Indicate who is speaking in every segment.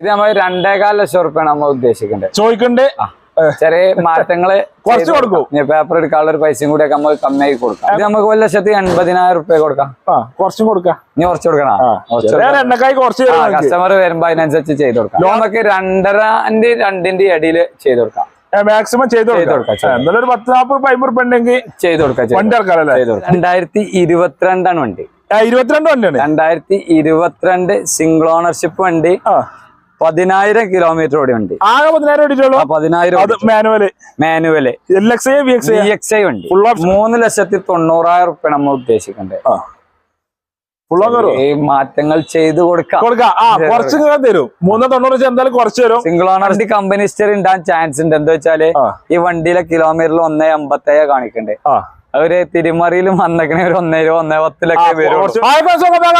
Speaker 1: ഇത് നമ്മൾ രണ്ടേകാൽ ലക്ഷം റുപ്യാണ് നമ്മൾ ഉദ്ദേശിക്കേണ്ടത്.
Speaker 2: ചോദിക്കണ്ട്.
Speaker 1: ചെറിയ മാറ്റങ്ങൾ
Speaker 2: കുറച്ച് കൊടുക്കും.
Speaker 1: പേപ്പർ എടുക്കാനുള്ള ഒരു പൈസയും കൂടി നമ്മൾ കമ്മിയായി കൊടുക്കാം. ഇത് നമുക്ക് ഒരു ലക്ഷത്തി എൺപതിനായിരം റുപ്യ കൊടുക്കാം.
Speaker 2: കുറച്ചും കൊടുക്കാം.
Speaker 1: ഇനി കുറച്ച് കൊടുക്കണം. കസ്റ്റമർ വരുമ്പോ അതിനനുസരിച്ച് ചെയ്ത് കൊടുക്കാം. നമുക്ക് രണ്ടരന്റെ രണ്ടിന്റെ ഇടയിൽ ചെയ്ത് കൊടുക്കാം.
Speaker 2: മാക്സിമം ചെയ്ത് കൊടുക്കാം. ഒരു പത്ത് നാൽപ്പത് അമ്പത് റുപ്യ ഉണ്ടെങ്കിൽ
Speaker 1: ചെയ്ത് കൊടുക്കാം
Speaker 2: വണ്ടി
Speaker 1: കൊടുക്കാം. രണ്ടായിരത്തി ഇരുപത്തിരണ്ടാണ് വണ്ടി.
Speaker 2: ഇരുപത്തിരണ്ട് വണ്ടിയാണ്.
Speaker 1: രണ്ടായിരത്തി ഇരുപത്തിരണ്ട് സിംഗിൾ ഓണർഷിപ്പ് വണ്ടി. പതിനായിരം കിലോമീറ്റർ ഓടി വണ്ടി.
Speaker 2: ആകെ പതിനായിരം ഓടിയിട്ടുള്ളൂ?
Speaker 1: പതിനായിരം
Speaker 2: manual
Speaker 1: manual
Speaker 2: L X I V X I
Speaker 1: X I വണ്ടി. മൂന്ന് ലക്ഷത്തി തൊണ്ണൂറായിരം റുപ്യ നമ്മൾ ഉദ്ദേശിക്കണ്ടേ. ഈ മാറ്റങ്ങൾ ചെയ്ത് കൊടുക്കാം.
Speaker 2: കുറച്ച് തരും. മൂന്ന് തൊണ്ണൂറ് എന്തായാലും കുറച്ച് തരും.
Speaker 1: സിംഗിൾ ഓണർ കമ്പനി ഹിസ്റ്ററി ഉണ്ടാൻ ചാൻസ് ഉണ്ട്. എന്താ
Speaker 2: വെച്ചാൽ
Speaker 1: ഈ വണ്ടിയിലെ കിലോമീറ്ററിൽ ഒന്നേ അമ്പത്തേഴ് കാണിക്കണ്ടേ. അവർ തിരുമറിയിലും വന്നേക്കണേ ഒരു ഒന്നേരോ ഒന്നേ പത്തിലൊക്കെ വരുള്ളൂ.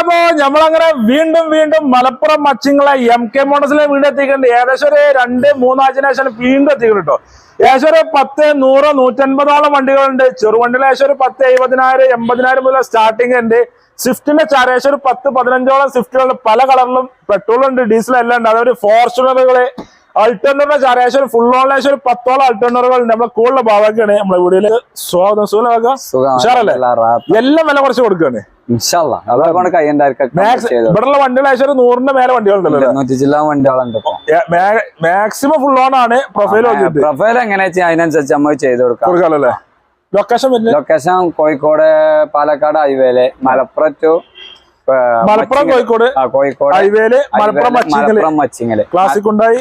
Speaker 2: അപ്പോ നമ്മളങ്ങനെ വീണ്ടും വീണ്ടും മലപ്പുറം മച്ചിങ്ങളെ എം കെ മോഡസിലെ വീട് എത്തിക്കുന്നുണ്ട് ഏകദേശം ഒരു രണ്ട് മൂന്നാഴ്ച ശേഷം വീണ്ടും എത്തിക്കുന്നുണ്ട് കേട്ടോ ഏകദേശം ഒരു പത്ത് നൂറ് നൂറ്റൻപതോളം വണ്ടികളുണ്ട്. ചെറുവണ്ടിയിൽ ഏകദേശം ഒരു പത്ത് എഴുപതിനായിരം എൺപതിനായിരം മുതൽ സ്റ്റാർട്ടിംഗ് ഉണ്ട്. സ്വിഫ്റ്റിന്റെ ചാര ഏകദേശം ഒരു പത്ത് പതിനഞ്ചോളം സ്വിഫ്റ്റുകളുണ്ട് പല കളറിലും പെട്രോൾ ഉണ്ട് ഡീസൽ എല്ലാം ഉണ്ട്. അതൊരു ഫോർച്യൂണറുകൾ അൾട്ടർണറിന്റെ ചാര. ഏകദേശം ഒരു ഫുൾ ഓൺ ഏകദേശം ഒരു പത്തോളം അൾട്ടർണറുകൾ നമ്മളെ കൂടുതൽ ഭാഗമൊക്കെയാണ്. നമ്മളെ വീഡിയോയിൽ സ്വാഗതം. സുഖമാക്കാം ഉഷാറല്ലേ? എല്ലാം വില കുറച്ച് കൊടുക്കുകയാണ് ഇവിടെയുള്ള വണ്ടികൾ ഏകദേശം നൂറിന്റെ മേലെ വണ്ടികളുണ്ടല്ലോ
Speaker 1: ജില്ലാ വണ്ടികളുണ്ട്
Speaker 2: മാക്സിമം ഫുൾ ഓൺ ആണ് പ്രൊഫൈൽ
Speaker 1: പ്രൊഫൈൽ എങ്ങനെയാ അതിനനുസരിച്ച് നമ്മൾ ചെയ്ത് കൊടുക്കാം.
Speaker 2: കൊടുക്കാമല്ലേ ലൊക്കേഷൻ
Speaker 1: ലൊക്കേഷൻ കോഴിക്കോട് പാലക്കാട് ഹൈവേയിൽ മലപ്പുറം ടു
Speaker 2: മലപ്പുറം കോഴിക്കോട്.
Speaker 1: കോഴിക്കോട്
Speaker 2: ഹൈവേയിൽ മലപ്പുറം
Speaker 1: മലപ്പുറം മച്ചിങ്ങൽ.
Speaker 2: ക്ലാസിക് ഉണ്ടായി.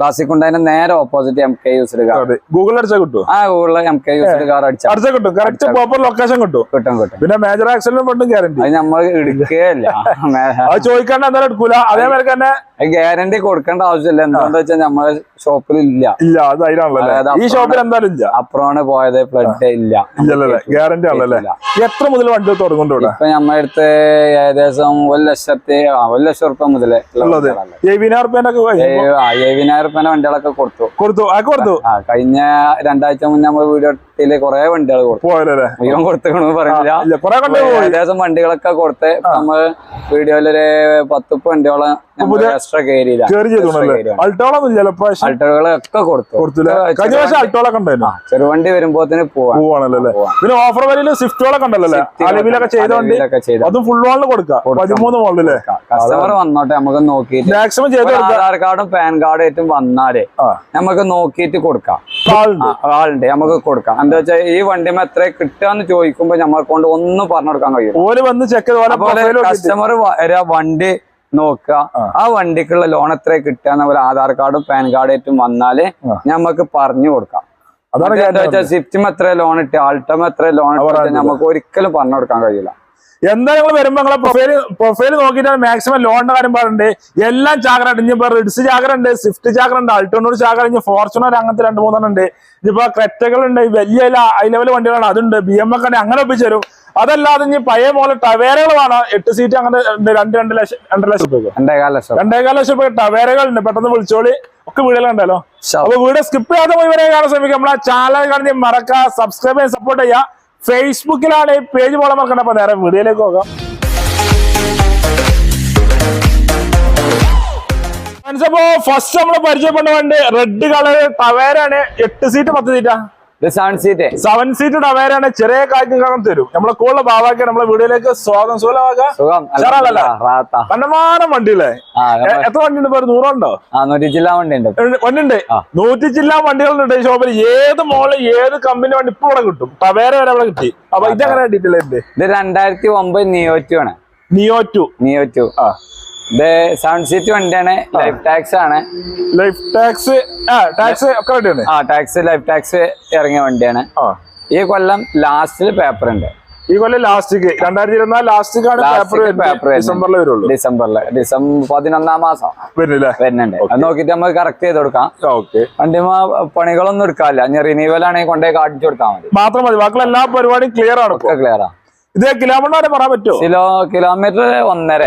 Speaker 1: ക്ലാസിക് ഉണ്ടായിരുന്ന നേരെ opposite M K used car
Speaker 2: Google അടിച്ചാൽ കിട്ടും
Speaker 1: ആ Google M K used car അടിച്ചാൽ
Speaker 2: അടിച്ചാൽ കിട്ടും. കറക്റ്റ് പ്രോപ്പർ ലൊക്കേഷൻ കിട്ടും
Speaker 1: കിട്ടും കിട്ടും.
Speaker 2: പിന്നെ മേജർ ആക്സിഡന്റ് ഫണ്ടും ഗ്യാരണ്ടി
Speaker 1: അത് നമ്മൾ എടുക്കുകയല്ല
Speaker 2: അത് ചോദിക്കാണ്ട് എന്തായാലും എടുക്കൂല. അതേപോലെ തന്നെ
Speaker 1: ഗ്യാരണ്ടി കൊടുക്കേണ്ട ആവശ്യമില്ല. എന്താണെന്ന് വെച്ചാൽ നമ്മളെ ഷോപ്പിൽ ഇല്ല.
Speaker 2: ഇല്ല അത് അതിനാണല്ലോ ഈ ഷോപ്പിൽ എന്തായാലും ഇല്ല.
Speaker 1: അപ്പുറമാണ് പോയത് ഫ്ലഡ് ഇല്ല.
Speaker 2: ഇല്ലല്ലേ ഗ്യാരണ്ടി ആണല്ലേ എത്ര മുതൽ വണ്ടി തുടങ്ങുന്നുണ്ട്
Speaker 1: ഇപ്പൊ അടുത്ത് ഏകദേശം ഒരു ലക്ഷത്തി ഒരു ലക്ഷം റുപ്യ മുതലേ ഉള്ള
Speaker 2: ഉള്ളത്. എഴുപതിനായിരം റുപ്യന്റെ
Speaker 1: വണ്ടികളൊക്കെ കൊടുത്തു.
Speaker 2: കൊടുത്തു. കൊടുത്തു?
Speaker 1: കഴിഞ്ഞ രണ്ടാഴ്ച മുന്നേ നമ്മൾ വീഡിയോട്ടിൽ കുറെ വണ്ടികൾ കൊടുത്തു.
Speaker 2: പോയല്ലേ
Speaker 1: മുഴുവൻ കൊടുത്തു പറഞ്ഞില്ല.
Speaker 2: ഇല്ല കുറെ കണ്ടു പോയി.
Speaker 1: ഏകദേശം വണ്ടികളൊക്കെ കൊടുത്ത് നമ്മൾ വീഡിയോയിലൊരു പത്തുപ്പ് വണ്ടികളെ എക്സ്ട്രാ
Speaker 2: കയറി ചെയ്തോണല്ലേ അൾട്ടോളൊന്നും
Speaker 1: അൾട്ടറുകളൊക്കെ കൊടുത്തു.
Speaker 2: കൊടുത്തില്ല കഴിഞ്ഞ പ്രാവശ്യം അൾട്ടോളൊക്കെ ഉണ്ടായിരുന്നു?
Speaker 1: ചെറുവണ്ടി വരുമ്പോ
Speaker 2: പോവാണല്ലോ പിന്നെ ഓഫർ വരിയിൽ സ്വിഫ്റ്റുകളൊക്കെ ഉണ്ടല്ലോ അലവിലൊക്കെ ചെയ്തോണ്ട് അതും ഫുൾ ഓണിൽ കൊടുക്കാം. പതിമൂന്ന് മോളിലല്ലേ
Speaker 1: കസ്റ്റമർ വന്നോട്ടെ നമുക്ക് നോക്കിയിട്ട്.
Speaker 2: മാക്സിമം ചെയ്ത്
Speaker 1: ആധാർ കാർഡും പാൻ കാർഡും ഏറ്റവും വന്നാലേ നമുക്ക് നോക്കിയിട്ട് കൊടുക്കാം.
Speaker 2: ആളുണ്ട്
Speaker 1: നമുക്ക് കൊടുക്കാം. എന്താ വെച്ചാൽ ഈ വണ്ടിമ എത്ര കിട്ടാന്ന് ചോദിക്കുമ്പോ നമ്മളെ കൊണ്ട് ഒന്നും പറഞ്ഞു കൊടുക്കാൻ കഴിയും കസ്റ്റമർ വണ്ടി നോക്കുക.
Speaker 2: ആ.
Speaker 1: വണ്ടിക്കുള്ള ലോൺ എത്ര കിട്ടാന്ന് ഒരു ആധാർ കാർഡും പാൻ കാർഡും ഏറ്റവും
Speaker 2: വന്നാൽ.
Speaker 1: നമുക്ക് പറഞ്ഞു കൊടുക്കാം.
Speaker 2: അതാണ്
Speaker 1: എത്ര ലോൺ ഇട്ട് ആൾട്ടം എത്ര ലോൺ ഇട്ട് നമുക്ക് ഒരിക്കലും പറഞ്ഞു കൊടുക്കാൻ കഴിയില്ല.
Speaker 2: എന്താ നിങ്ങൾ വരുമ്പോ നിങ്ങളെ പ്രൊഫൈൽ പ്രൊഫൈൽ നോക്കിയിട്ടാണ് മാക്സിമം ലോണിന്റെ കാര്യം പറയുന്നുണ്ട് എല്ലാം ചാകര ഉണ്ട്. ഇനിയിപ്പോ റിഡ്സ് ചാകര ഉണ്ട് സ്വിഫ്റ്റ് ചാകര ഉണ്ട് അൾട്ടോണൂർ ചാകര ഇനി ഫോർച്യൂണർ അങ്ങനത്തെ രണ്ട് മൂന്നെണ്ണം ഉണ്ട്. ഇനിയിപ്പോ ക്രെറ്റകൾ ഉണ്ട് വലിയ ഹൈ ലെവൽ വണ്ടികളാണ്. അതുണ്ട് ബി എം ഒക്കെ അങ്ങനെ ഒപ്പിച്ചു തരും. അതല്ലാതെ ഇനി പഴയ പോലെ ടവേരകളാണ് എട്ട് സീറ്റ് അങ്ങനെ രണ്ട് രണ്ട് ലക്ഷം രണ്ടര ലക്ഷം രൂപ
Speaker 1: രണ്ടേകാല ലക്ഷം.
Speaker 2: രണ്ടേകാല ലക്ഷം രൂപ ടവേരകളുണ്ട്. പെട്ടെന്ന് വിളിച്ചോളി. ഒക്കെ വീടുകളുണ്ടല്ലോ. അപ്പൊ വീട് സ്കിപ്പ് ചെയ്യാതെ പോയി വരെ കാണാൻ ശ്രമിക്കുക. നമ്മളെ ചാനൽ കാണി മറക്കുക സബ്സ്ക്രൈബ് ചെയ്യാൻ സപ്പോർട്ട് ചെയ്യുക ഫേസ്ബുക്കിലാണ് ഈ പേജ് പോലെ മറക്കണ്ട അപ്പൊ നേരെ വീഡിയോയിലേക്ക് പോകാം. ഫസ്റ്റ് നമ്മൾ പരിചയപ്പെട്ട വണ്ടി റെഡ് കളർ ടവേരാണ് എട്ട് സീറ്റ് പത്ത് സീറ്റാ
Speaker 1: സെവൻ സീറ്റ്
Speaker 2: സെവൻ സീറ്റ് ചെറിയ കാറ്റും കാണാൻ തരും. നമ്മളെ കൂടുതൽ ഭാവാക്കി നമ്മളെ വീടുകളിലേക്ക് സ്വാഗതം.
Speaker 1: സുഖമാകാം
Speaker 2: കണ്ടമാനം വണ്ടിയില്ലേ? എത്ര വണ്ടി ഉണ്ട് നൂറുണ്ടോ?
Speaker 1: നൂറ്റി ജില്ലാ വണ്ടി ഉണ്ട്
Speaker 2: വണ്ടിണ്ട്
Speaker 1: ആ.
Speaker 2: നൂറ്റി ജില്ലാ വണ്ടികളുണ്ട് ഷോപ്പിൽ ഏത് മോളിൽ ഏത് കമ്പനി വണ്ടി ഇപ്പൊ ഇവിടെ കിട്ടും? ടവേര വരെ അവിടെ കിട്ടി. അപ്പൊ ഇതെങ്ങനെ ഡീറ്റെയിൽ
Speaker 1: ഇത് രണ്ടായിരത്തി ഒമ്പത് നിയോറ്റു ആണ്.
Speaker 2: നിയോറ്റു
Speaker 1: നിയോറ്റു
Speaker 2: ആ.
Speaker 1: ഇത് സെവൻ സീറ്റ് വണ്ടിയാണ്. ലൈഫ് ടാക്സ് ആണ്.
Speaker 2: ലൈഫ് ടാക്സ് ടാക്സ് ഒക്കെ റെഡിയാണ്
Speaker 1: ആ ടാക്സ് ലൈഫ് ടാക്സ് ഇറങ്ങിയ വണ്ടിയാണ്. ഈ കൊല്ലം ലാസ്റ്റിൽ പേപ്പർ ഉണ്ട്.
Speaker 2: ഈ കൊല്ലം ലാസ്റ്റിക്ക് രണ്ടായിരത്തി ഇരുപത്തിനാല് ലാസ്റ്റിക്കാണ് പേപ്പർ
Speaker 1: പേപ്പർ
Speaker 2: ഡിസംബറിൽ വരുള്ളൂ.
Speaker 1: ഡിസംബറിൽ ഡിസംബർ പതിനൊന്നാം മാസം
Speaker 2: വരുന്നില്ലേ?
Speaker 1: വരുന്നുണ്ട്. അത് നോക്കിയിട്ട് നമുക്ക് കറക്റ്റ് ചെയ്ത് കൊടുക്കാം.
Speaker 2: ഓക്കെ
Speaker 1: വണ്ടി പണികളൊന്നും എടുക്കാല്ല ഞാൻ റിന്യൂവൽ ആണെങ്കിൽ കൊണ്ടേ കാണിച്ചു കൊടുത്താൽ മതി.
Speaker 2: മാത്രം മതി. ബാക്കി എല്ലാ പരിപാടിയും ക്ലിയർ ആണ്
Speaker 1: ക്ലിയർ ആണ്
Speaker 2: ഇത് കിലോമീറ്റർ വരെ പറയാൻ പറ്റുമോ?
Speaker 1: കിലോ കിലോമീറ്റർ ഒന്നര.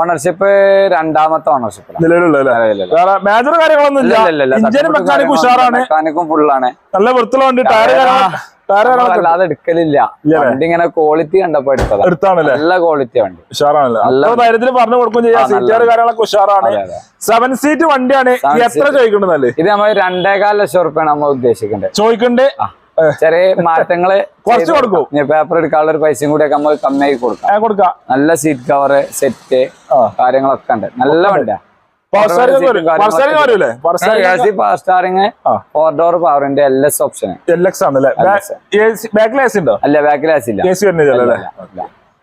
Speaker 2: ഓണർഷിപ്പ്
Speaker 1: രണ്ടാമത്തെ ഓണർഷിപ്പ്
Speaker 2: വേറെ മേജർ കാര്യങ്ങളൊന്നും ഇല്ല. ഇഞ്ചിനും ഉഷാറാണ്.
Speaker 1: മെക്കാനിക്കും ഫുള്ളാണ്
Speaker 2: നല്ല വൃത്തിലുണ്ട് ടയർ
Speaker 1: അല്ലാതെ എടുക്കലില്ല. വണ്ടി ഇങ്ങനെ ക്വാളിറ്റി കണ്ടപ്പോ എടുത്തതാ.
Speaker 2: എടുത്താണല്ലേ?
Speaker 1: നല്ല ക്വാളിറ്റി വണ്ടി.
Speaker 2: ഉഷാറാണല്ലോ? പറഞ്ഞു കൊടുക്കും ചെയ്യാം. സീറ്റുകാർ കാര്യങ്ങളൊക്കെ ഉഷാറാണ്. സെവൻ സീറ്റ് വണ്ടിയാണ്. എത്ര ചോദിക്കണ്ടെന്നല്ലേ
Speaker 1: ഇത് നമ്മൾ രണ്ടേകാൽ ലക്ഷം റുപ്യാണ് നമ്മൾ ഉദ്ദേശിക്കുന്നത്.
Speaker 2: ചോദിക്കണ്ട്
Speaker 1: ചെറിയ മാറ്റങ്ങൾ
Speaker 2: കുറച്ച് കൊടുക്കും.
Speaker 1: പേപ്പർ എടുക്കാനുള്ള ഒരു പൈസയും കൂടി ഒക്കെ നമുക്ക് കമ്മിയാക്കി കൊടുക്കാം.
Speaker 2: കൊടുക്കാം.
Speaker 1: നല്ല സീറ്റ് കവറ് സെറ്റ്. കാര്യങ്ങളൊക്കെ ഉണ്ട്. നല്ല വണ്ടിയാ. ഫോർ ഡോർ പവറിന്റെ L S option
Speaker 2: L X ആണല്ലേ ഉണ്ടോ.
Speaker 1: അല്ല?
Speaker 2: ഇല്ല.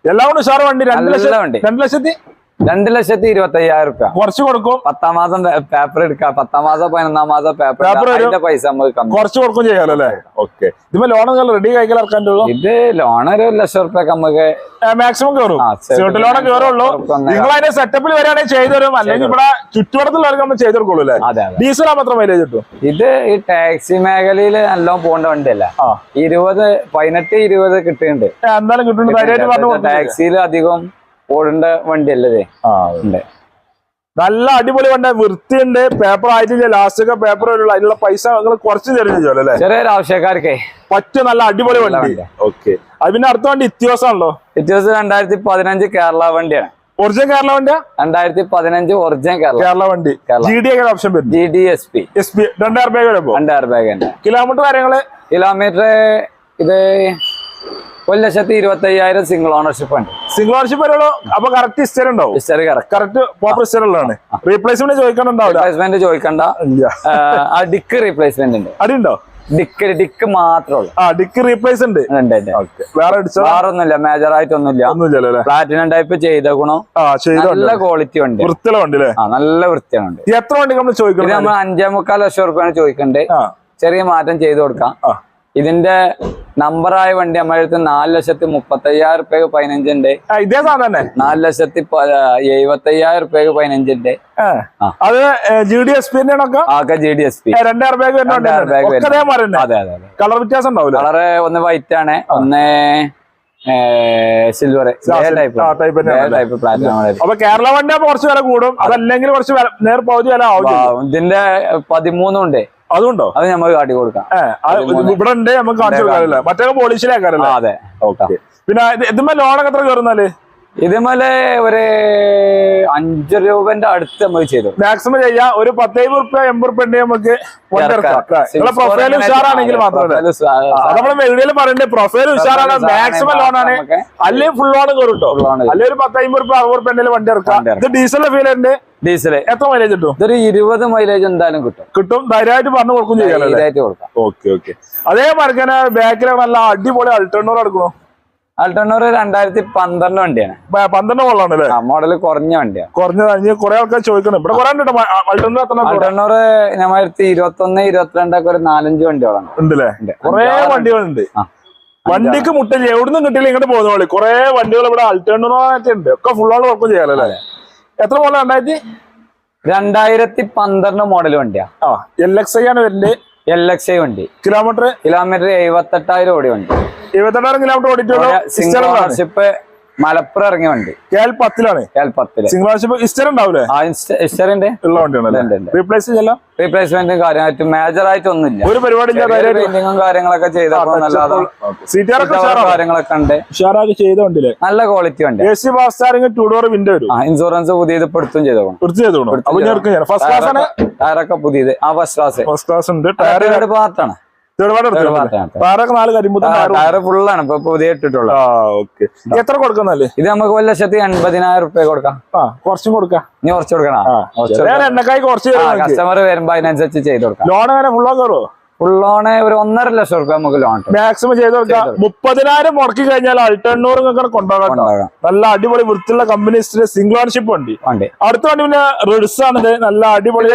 Speaker 2: എല്ലാം കൊണ്ട് വണ്ടി. രണ്ട് ലക്ഷത്തി
Speaker 1: രണ്ട് ലക്ഷത്തി ഇരുപത്തി അയ്യായിരം റുപ്യ.
Speaker 2: കുറച്ച് കൊടുക്കും.
Speaker 1: പത്താം മാസം പേപ്പർ എടുക്കാം. പത്താം മാസം പതിനൊന്നാം മാസം പേപ്പർ അതിന്റെ പൈസ നമുക്ക്
Speaker 2: കുറച്ച് കൊടുക്കും ചെയ്യാലോ അല്ലേ? ഓക്കെ ഇതിപ്പോ ലോൺ റെഡി ഇറക്കാൻ
Speaker 1: ഇത് ലോൺ ഒരു ലക്ഷം റുപ്യ നമുക്ക്
Speaker 2: മാക്സിമം കയറും ലോൺ കയറുള്ളൂ. നിങ്ങൾ അതിന്റെ സെറ്റപ്പിൽ വരികയാണെങ്കിൽ ചെയ്തു തരും. അല്ലെങ്കിൽ ഇവിടെ ചുറ്റുവട്ടത്തുള്ളവർക്ക് നമ്മൾ ചെയ്തു കൊടുക്കുള്ളൂ അല്ലേ? ഡീസൽ എത്ര മൈലേജ് കിട്ടും?
Speaker 1: ഇത് ഈ ടാക്സി മേഖലയിൽ നല്ലോണം പോകേണ്ട വണ്ടിയല്ല? ഇരുപത് പതിനെട്ട് ഇരുപത് കിട്ടുന്നുണ്ട്.
Speaker 2: എന്തായാലും കിട്ടുന്നുണ്ട്.
Speaker 1: ടാക്സിയിൽ അധികം ഓടേണ്ട വണ്ടിയല്ലേ അല്ലേ
Speaker 2: ആ
Speaker 1: ഉണ്ട്.
Speaker 2: നല്ല അടിപൊളി വണ്ടി വൃത്തിയുണ്ട്. പേപ്പർ ആയിട്ടില്ല. ലാസ്റ്റ് ഒക്കെ പേപ്പർ വരുള്ളൂ അതിനുള്ള പൈസ നിങ്ങൾ കുറച്ച് തരും ചെയ്യും അല്ലേ?
Speaker 1: ചെറിയ ആവശ്യക്കാർക്കേ.
Speaker 2: പറ്റും നല്ല അടിപൊളി വണ്ടി. ഓക്കെ. അത് പിന്നെ അടുത്ത വണ്ടി ഇത്യോസാണല്ലോ
Speaker 1: ഇറ്റ് രണ്ടായിരത്തി പതിനഞ്ച് കേരള വണ്ടിയാണ്.
Speaker 2: ഒറിജിനൽ കേരള വണ്ടിയാ?
Speaker 1: രണ്ടായിരത്തി പതിനഞ്ച് ഒറിജിനൽ കേരള.
Speaker 2: കേരള വണ്ടി. ജി ഡി ഓപ്ഷൻ വരും
Speaker 1: G D S P
Speaker 2: S P രണ്ടായിരം
Speaker 1: രണ്ടായിരം
Speaker 2: കിലോമീറ്റർ കാര്യങ്ങൾ?
Speaker 1: കിലോമീറ്റർ ഇത് ഒരു ലക്ഷത്തി ഇരുപത്തി അയ്യായിരം സിംഗിൾ ഓണർഷിപ്പ് ഉണ്ട്.
Speaker 2: സിംഗിൾ ഓണർഷിപ്പ് വരുള്ളൂ. അപ്പൊ കറക്റ്റ് ഇസ്റ്റർ ഉണ്ടോ
Speaker 1: ഹിസ്റ്ററി കറക്റ്റ്
Speaker 2: പ്രോപ്പർ ഉള്ളതാണ്. റീപ്ലേസ്മെന്റ് ചോദിക്കാനുണ്ടാവില്ല
Speaker 1: റീപ്ലേസ്മെന്റ് ചോദിക്കണ്ട. ആ, ഡിക്ക് റീപ്ലേസ്മെന്റ് ഉണ്ട്.
Speaker 2: അടി ഉണ്ടോ?
Speaker 1: ഡിക്ക് ഡിക്ക് മാത്രമേ
Speaker 2: ആ ഡിക്ക് റീപ്ലേസ് ഉണ്ട്. വേറെ
Speaker 1: വേറെ ഒന്നുമില്ല. മേജർ ആയിട്ടൊന്നുമില്ല
Speaker 2: ഒന്നുമില്ല
Speaker 1: പ്ലാറ്റിനം ടൈപ്പ്
Speaker 2: ചെയ്ത ചെയ്തോ
Speaker 1: നല്ല ക്വാളിറ്റി ഉണ്ട്.
Speaker 2: വൃത്തിയുള്ള
Speaker 1: ആ നല്ല വൃത്തിയാണ്
Speaker 2: എത്ര വണ്ടി നമ്മൾ ചോദിക്കുന്നത്
Speaker 1: നമ്മൾ അഞ്ചേ മുക്കാൽ ലക്ഷം റുപ്യാണ് ചോദിക്കണ്ടേ. ചെറിയ മാറ്റം ചെയ്ത് കൊടുക്കാം. ഇതിന്റെ നമ്പറായ വണ്ടി നമ്മുടെ അടുത്ത് നാല് ലക്ഷത്തി മുപ്പത്തി അയ്യായിരം റുപ്യക്ക് പതിനഞ്ചുണ്ട്
Speaker 2: ഇതേ സാധനം തന്നെ?
Speaker 1: നാല് ലക്ഷത്തി എഴുപത്തി അയ്യായിരം റുപ്യക്ക് പതിനഞ്ചുണ്ട്.
Speaker 2: അത് ജി ഡി എസ് പി
Speaker 1: ആകെ ജി ഡി എസ് പി
Speaker 2: രണ്ടായിരം
Speaker 1: അതെ അതെ
Speaker 2: കളർ വ്യത്യാസം ഉണ്ടാവില്ല
Speaker 1: കളറ് ഒന്ന് വൈറ്റ് ആണ്. ഒന്ന് സിൽവർ ടൈപ്പ്
Speaker 2: അപ്പൊ കേരള വണ്ടി കുറച്ച് വില കൂടും. അതല്ലെങ്കിൽ കുറച്ച് നേർ പകുതി വില ആവും
Speaker 1: ഇതിന്റെ പതിമൂന്നും ഉണ്ട്.
Speaker 2: അതുണ്ടോ?
Speaker 1: അത് നമുക്ക് കാട്ടി കൊടുക്കാം.
Speaker 2: ഇവിടെ ഉണ്ട് നമുക്ക് കാണിച്ചു കൊടുക്കാറില്ല? മറ്റേ
Speaker 1: പോളിസിലാക്കാറില്ല
Speaker 2: പോളിഷിലേക്കാരല്ലേ
Speaker 1: അതെ.
Speaker 2: ഓക്കെ. പിന്നെ ഇത് ഇതുമ്പോ ലോണൊക്കെ എത്ര കയറുന്നാൽ
Speaker 1: ഇതുപോലെ ഒരു അഞ്ച് രൂപന്റെ അടുത്ത് നമ്മൾ ചെയ്തു.
Speaker 2: മാക്സിമം ചെയ്യാം. ഒരു പത്തേഴ് റുപ്യ എൺപത് റുപ്യ നമുക്ക് അല്ലേ? പ്രൊഫൈൽ ഉഷാറാണെങ്കിൽ മാത്രമേ നമ്മൾ വീഡിയോയിൽ പറയണ്ടേ? പ്രൊഫൈൽ ഉഷാറാണ്. മാക്സിമം ലോൺ ആണ്.
Speaker 1: അല്ലെ
Speaker 2: അല്ലെങ്കിൽ ഫുൾ ലോൺ കയറും കേട്ടോ. അല്ലെങ്കിൽ ഒരു പത്തൈമ്പത് റുപ്യ അറുപത് റുപ്യ വണ്ടി ഇറക്കാം ഇത് ഡീസലിന്റെ ഫീൽ ഉണ്ട്
Speaker 1: ഡീസൽ
Speaker 2: എത്ര മൈലേജ് കിട്ടും?
Speaker 1: ഇതൊരു ഇരുപത് മൈലേജ് എന്തായാലും കിട്ടും.
Speaker 2: കിട്ടും. ധൈര്യമായിട്ട് പറഞ്ഞു കൊടുക്കും
Speaker 1: ചെയ്യാനായിട്ട് കൊടുക്കാം.
Speaker 2: Okay okay. അതേ മറിക്കനെ ബാക്കിലെ നല്ല അടിപൊളി അൾട്ടർണോർ എടുക്കണോ?
Speaker 1: അൾട്ടോണർ രണ്ടായിരത്തി പന്ത്രണ്ട് വണ്ടിയാണ്.
Speaker 2: പന്ത്രണ്ട് അല്ലേ?
Speaker 1: മോഡൽ കുറഞ്ഞ വണ്ടിയാണ്
Speaker 2: കുറഞ്ഞത് ഇനി കുറെ ആൾക്കാർ ചോദിക്കണം. ഇവിടെ കുറെ അൾട്ടർണൂർ എത്ര
Speaker 1: അൾട്ടോണർ ഞമ്മടുത്ത് ഇരുപത്തിരണ്ടൊക്കെ ഒരു നാലഞ്ച് വണ്ടികളാണ്.
Speaker 2: ഉണ്ടല്ലേ
Speaker 1: ഉണ്ട്.
Speaker 2: കുറെ വണ്ടികളുണ്ട്. വണ്ടിക്ക് മുട്ടില്ല എവിടുന്നും കിട്ടില്ല ഇങ്ങോട്ട് പോകുന്ന പോലെ കുറെ വണ്ടികൾ ഇവിടെ അൾട്ടർണൂർ ഉണ്ട്. ഒക്കെ ഫുൾ ആൾ വർക്കും ചെയ്യാലല്ലേ? എത്ര മോഡൽ രണ്ടായിരത്തി?
Speaker 1: രണ്ടായിരത്തി പന്ത്രണ്ട് മോഡൽ വണ്ടിയാ.
Speaker 2: ആ എൽ എക്സ് ഐ ആണ് വരുന്നത്.
Speaker 1: എൽ എക്സ് ഐ വണ്ടി.
Speaker 2: കിലോമീറ്റർ
Speaker 1: കിലോമീറ്റർ എഴുപത്തെട്ടായിരം ഓടി വണ്ടി.
Speaker 2: എഴുപത്തെട്ടായിരം കിലോമീറ്റർ
Speaker 1: മലപ്പുറം ഇറങ്ങിയ വണ്ടി.
Speaker 2: കേൽ പത്തിലാണ്.
Speaker 1: കേൾ പത്തിൽ
Speaker 2: സിംഗിൾ ഇസ്റ്റർ ഉണ്ടാവില്ലേ
Speaker 1: ആ ഇസ്റ്ററിന്റെ
Speaker 2: ഉള്ള വണ്ടിയാണ്
Speaker 1: ഉണ്ട്, ഉണ്ട്.
Speaker 2: റീപ്ലേസ്
Speaker 1: റീപ്ലേസ്മെന്റും കാര്യമായിട്ട് മേജർ ആയിട്ടൊന്നുമില്ല
Speaker 2: ഒരു പരിപാടി
Speaker 1: പെയിന്റിങ്ങും കാര്യങ്ങളൊക്കെ ചെയ്തപ്പോ കാര്യങ്ങളൊക്കെ ഉണ്ട്.
Speaker 2: ഉഷാറാക്കി ചെയ്ത വണ്ടിയില്ലേ
Speaker 1: നല്ല ക്വാളിറ്റി വണ്ടി.
Speaker 2: A C fast two door window
Speaker 1: insurance പുതിയത് ഇപ്പൊ എടുത്തും ടയറൊക്കെ പുതിയത്. ആ ഫസ്റ്റ് ക്ലാസ്
Speaker 2: ഫസ്റ്റ് ക്ലാസ് ഉണ്ട്. ടയർ
Speaker 1: തേർഡ്
Speaker 2: ടയറൊക്കെ നാല് ടയർ
Speaker 1: ഫുള്ളാണ്. ഇപ്പൊ പുതിയ ഇട്ടിട്ടുള്ളത്
Speaker 2: ഓക്കെ. എത്ര കൊടുക്കുന്നല്ലേ
Speaker 1: ഇത് നമുക്ക് ഒരു ലക്ഷത്തി എൺപതിനായിരം റുപ്യ കൊടുക്കാം.
Speaker 2: കുറച്ചും കൊടുക്കാം.
Speaker 1: ഇനി കുറച്ച് കൊടുക്കണോ?
Speaker 2: എണ്ണക്കായി കുറച്ച്
Speaker 1: കസ്റ്റമർ വരുമ്പോ അതിനനുസരിച്ച് ചെയ്ത് കൊടുക്കാം.
Speaker 2: ലോൺ അങ്ങനെ ഫുള്ളോ കയറോ
Speaker 1: ഫുൾ ലോണ് ഒരു ഒന്നര ലക്ഷം റുപ്യ നമുക്ക് ലോൺ
Speaker 2: മാക്സിമം ചെയ്ത് കൊടുക്കാം. മുപ്പതിനായിരം മുടക്കി കഴിഞ്ഞാൽ അൾട്ടെണ്ണൂറ് നിങ്ങൾക്ക് കൊണ്ടുപോകാം. നല്ല അടിപൊളി വൃത്തിയുള്ള കമ്പനി സിംഗിൾ ഓൺഷിപ്പ്
Speaker 1: ഉണ്ട്.
Speaker 2: അടുത്ത വണ്ടി പിന്നെ റിഡ്സ് ആണ് നല്ല അടിപൊളി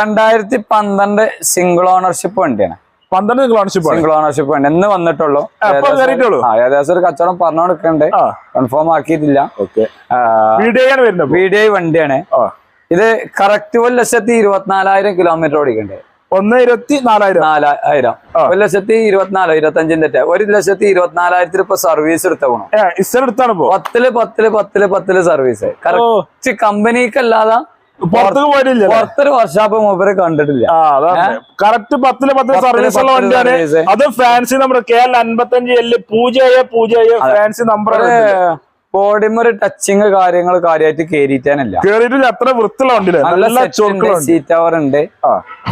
Speaker 1: രണ്ടായിരത്തി പന്ത്രണ്ട് സിംഗിൾ ഓണർഷിപ്പ് വണ്ടിയാണ്.
Speaker 2: പന്ത്രണ്ട് സിംഗിൾ ഓണർഷിപ്പ് ആണ്.
Speaker 1: സിംഗിൾ ഓണർഷിപ്പ് വണ്ടി എന്ന് വന്നിട്ടുള്ളൂ. ഏകദേശം- ഒരു കച്ചവടം പറഞ്ഞു കൊടുക്കണ്ടേ കൺഫേം ആക്കിയിട്ടില്ല.
Speaker 2: ഓക്കെ. വീഡിയോ ആണ്
Speaker 1: വണ്ടിയാണ്. ഇത് കറക്റ്റ് ഒരു ലക്ഷത്തി ഇരുപത്തിനാലായിരം കിലോമീറ്റർ ഓടിക്കണ്ടേ.
Speaker 2: ഒന്ന് ഇരുപത്തി നാലായിരം.
Speaker 1: നാലായിരം. ഒരു ലക്ഷത്തി ഇരുപത്തിനാലോ ഇരുപത്തഞ്ചിന്റെ ടെ. ഒരു ലക്ഷത്തി ഇരുപത്തിനാലായിരത്തിൽ ഇപ്പൊ സർവീസ്
Speaker 2: എടുത്തോണം എടുത്താണ്
Speaker 1: പത്തിൽ പത്തിൽ പത്തിൽ പത്തിൽ സർവീസ് കറക്റ്റ് കമ്പനിക്കല്ലാതെ
Speaker 2: പുറത്തേക്ക് പോയിട്ടില്ല
Speaker 1: പുറത്തൊരു വർഷാപ്പ് മൂപ്പര് കണ്ടിട്ടില്ല.
Speaker 2: കറക്റ്റ് പത്തിൽ
Speaker 1: പത്തിൽ
Speaker 2: സർവീസ് ഉള്ള വണ്ടിയാണ്. അത് ഫാൻസി നമ്പർ കെ എൽ അൻപത്തഞ്ച് എല്ല് പൂജ്യം പൂജയെ പൂജ്യം ഫാൻസി നമ്പർ
Speaker 1: ബോഡിമൊരു ടച്ചിങ് കാര്യങ്ങൾ കാര്യമായിട്ട് കേറിയിട്ടാനല്ല
Speaker 2: കേറിയിട്ടില്ല അത്ര വൃത്തിയുള്ള വണ്ടി
Speaker 1: നല്ല സീറ്റ് അവർ ഉണ്ട്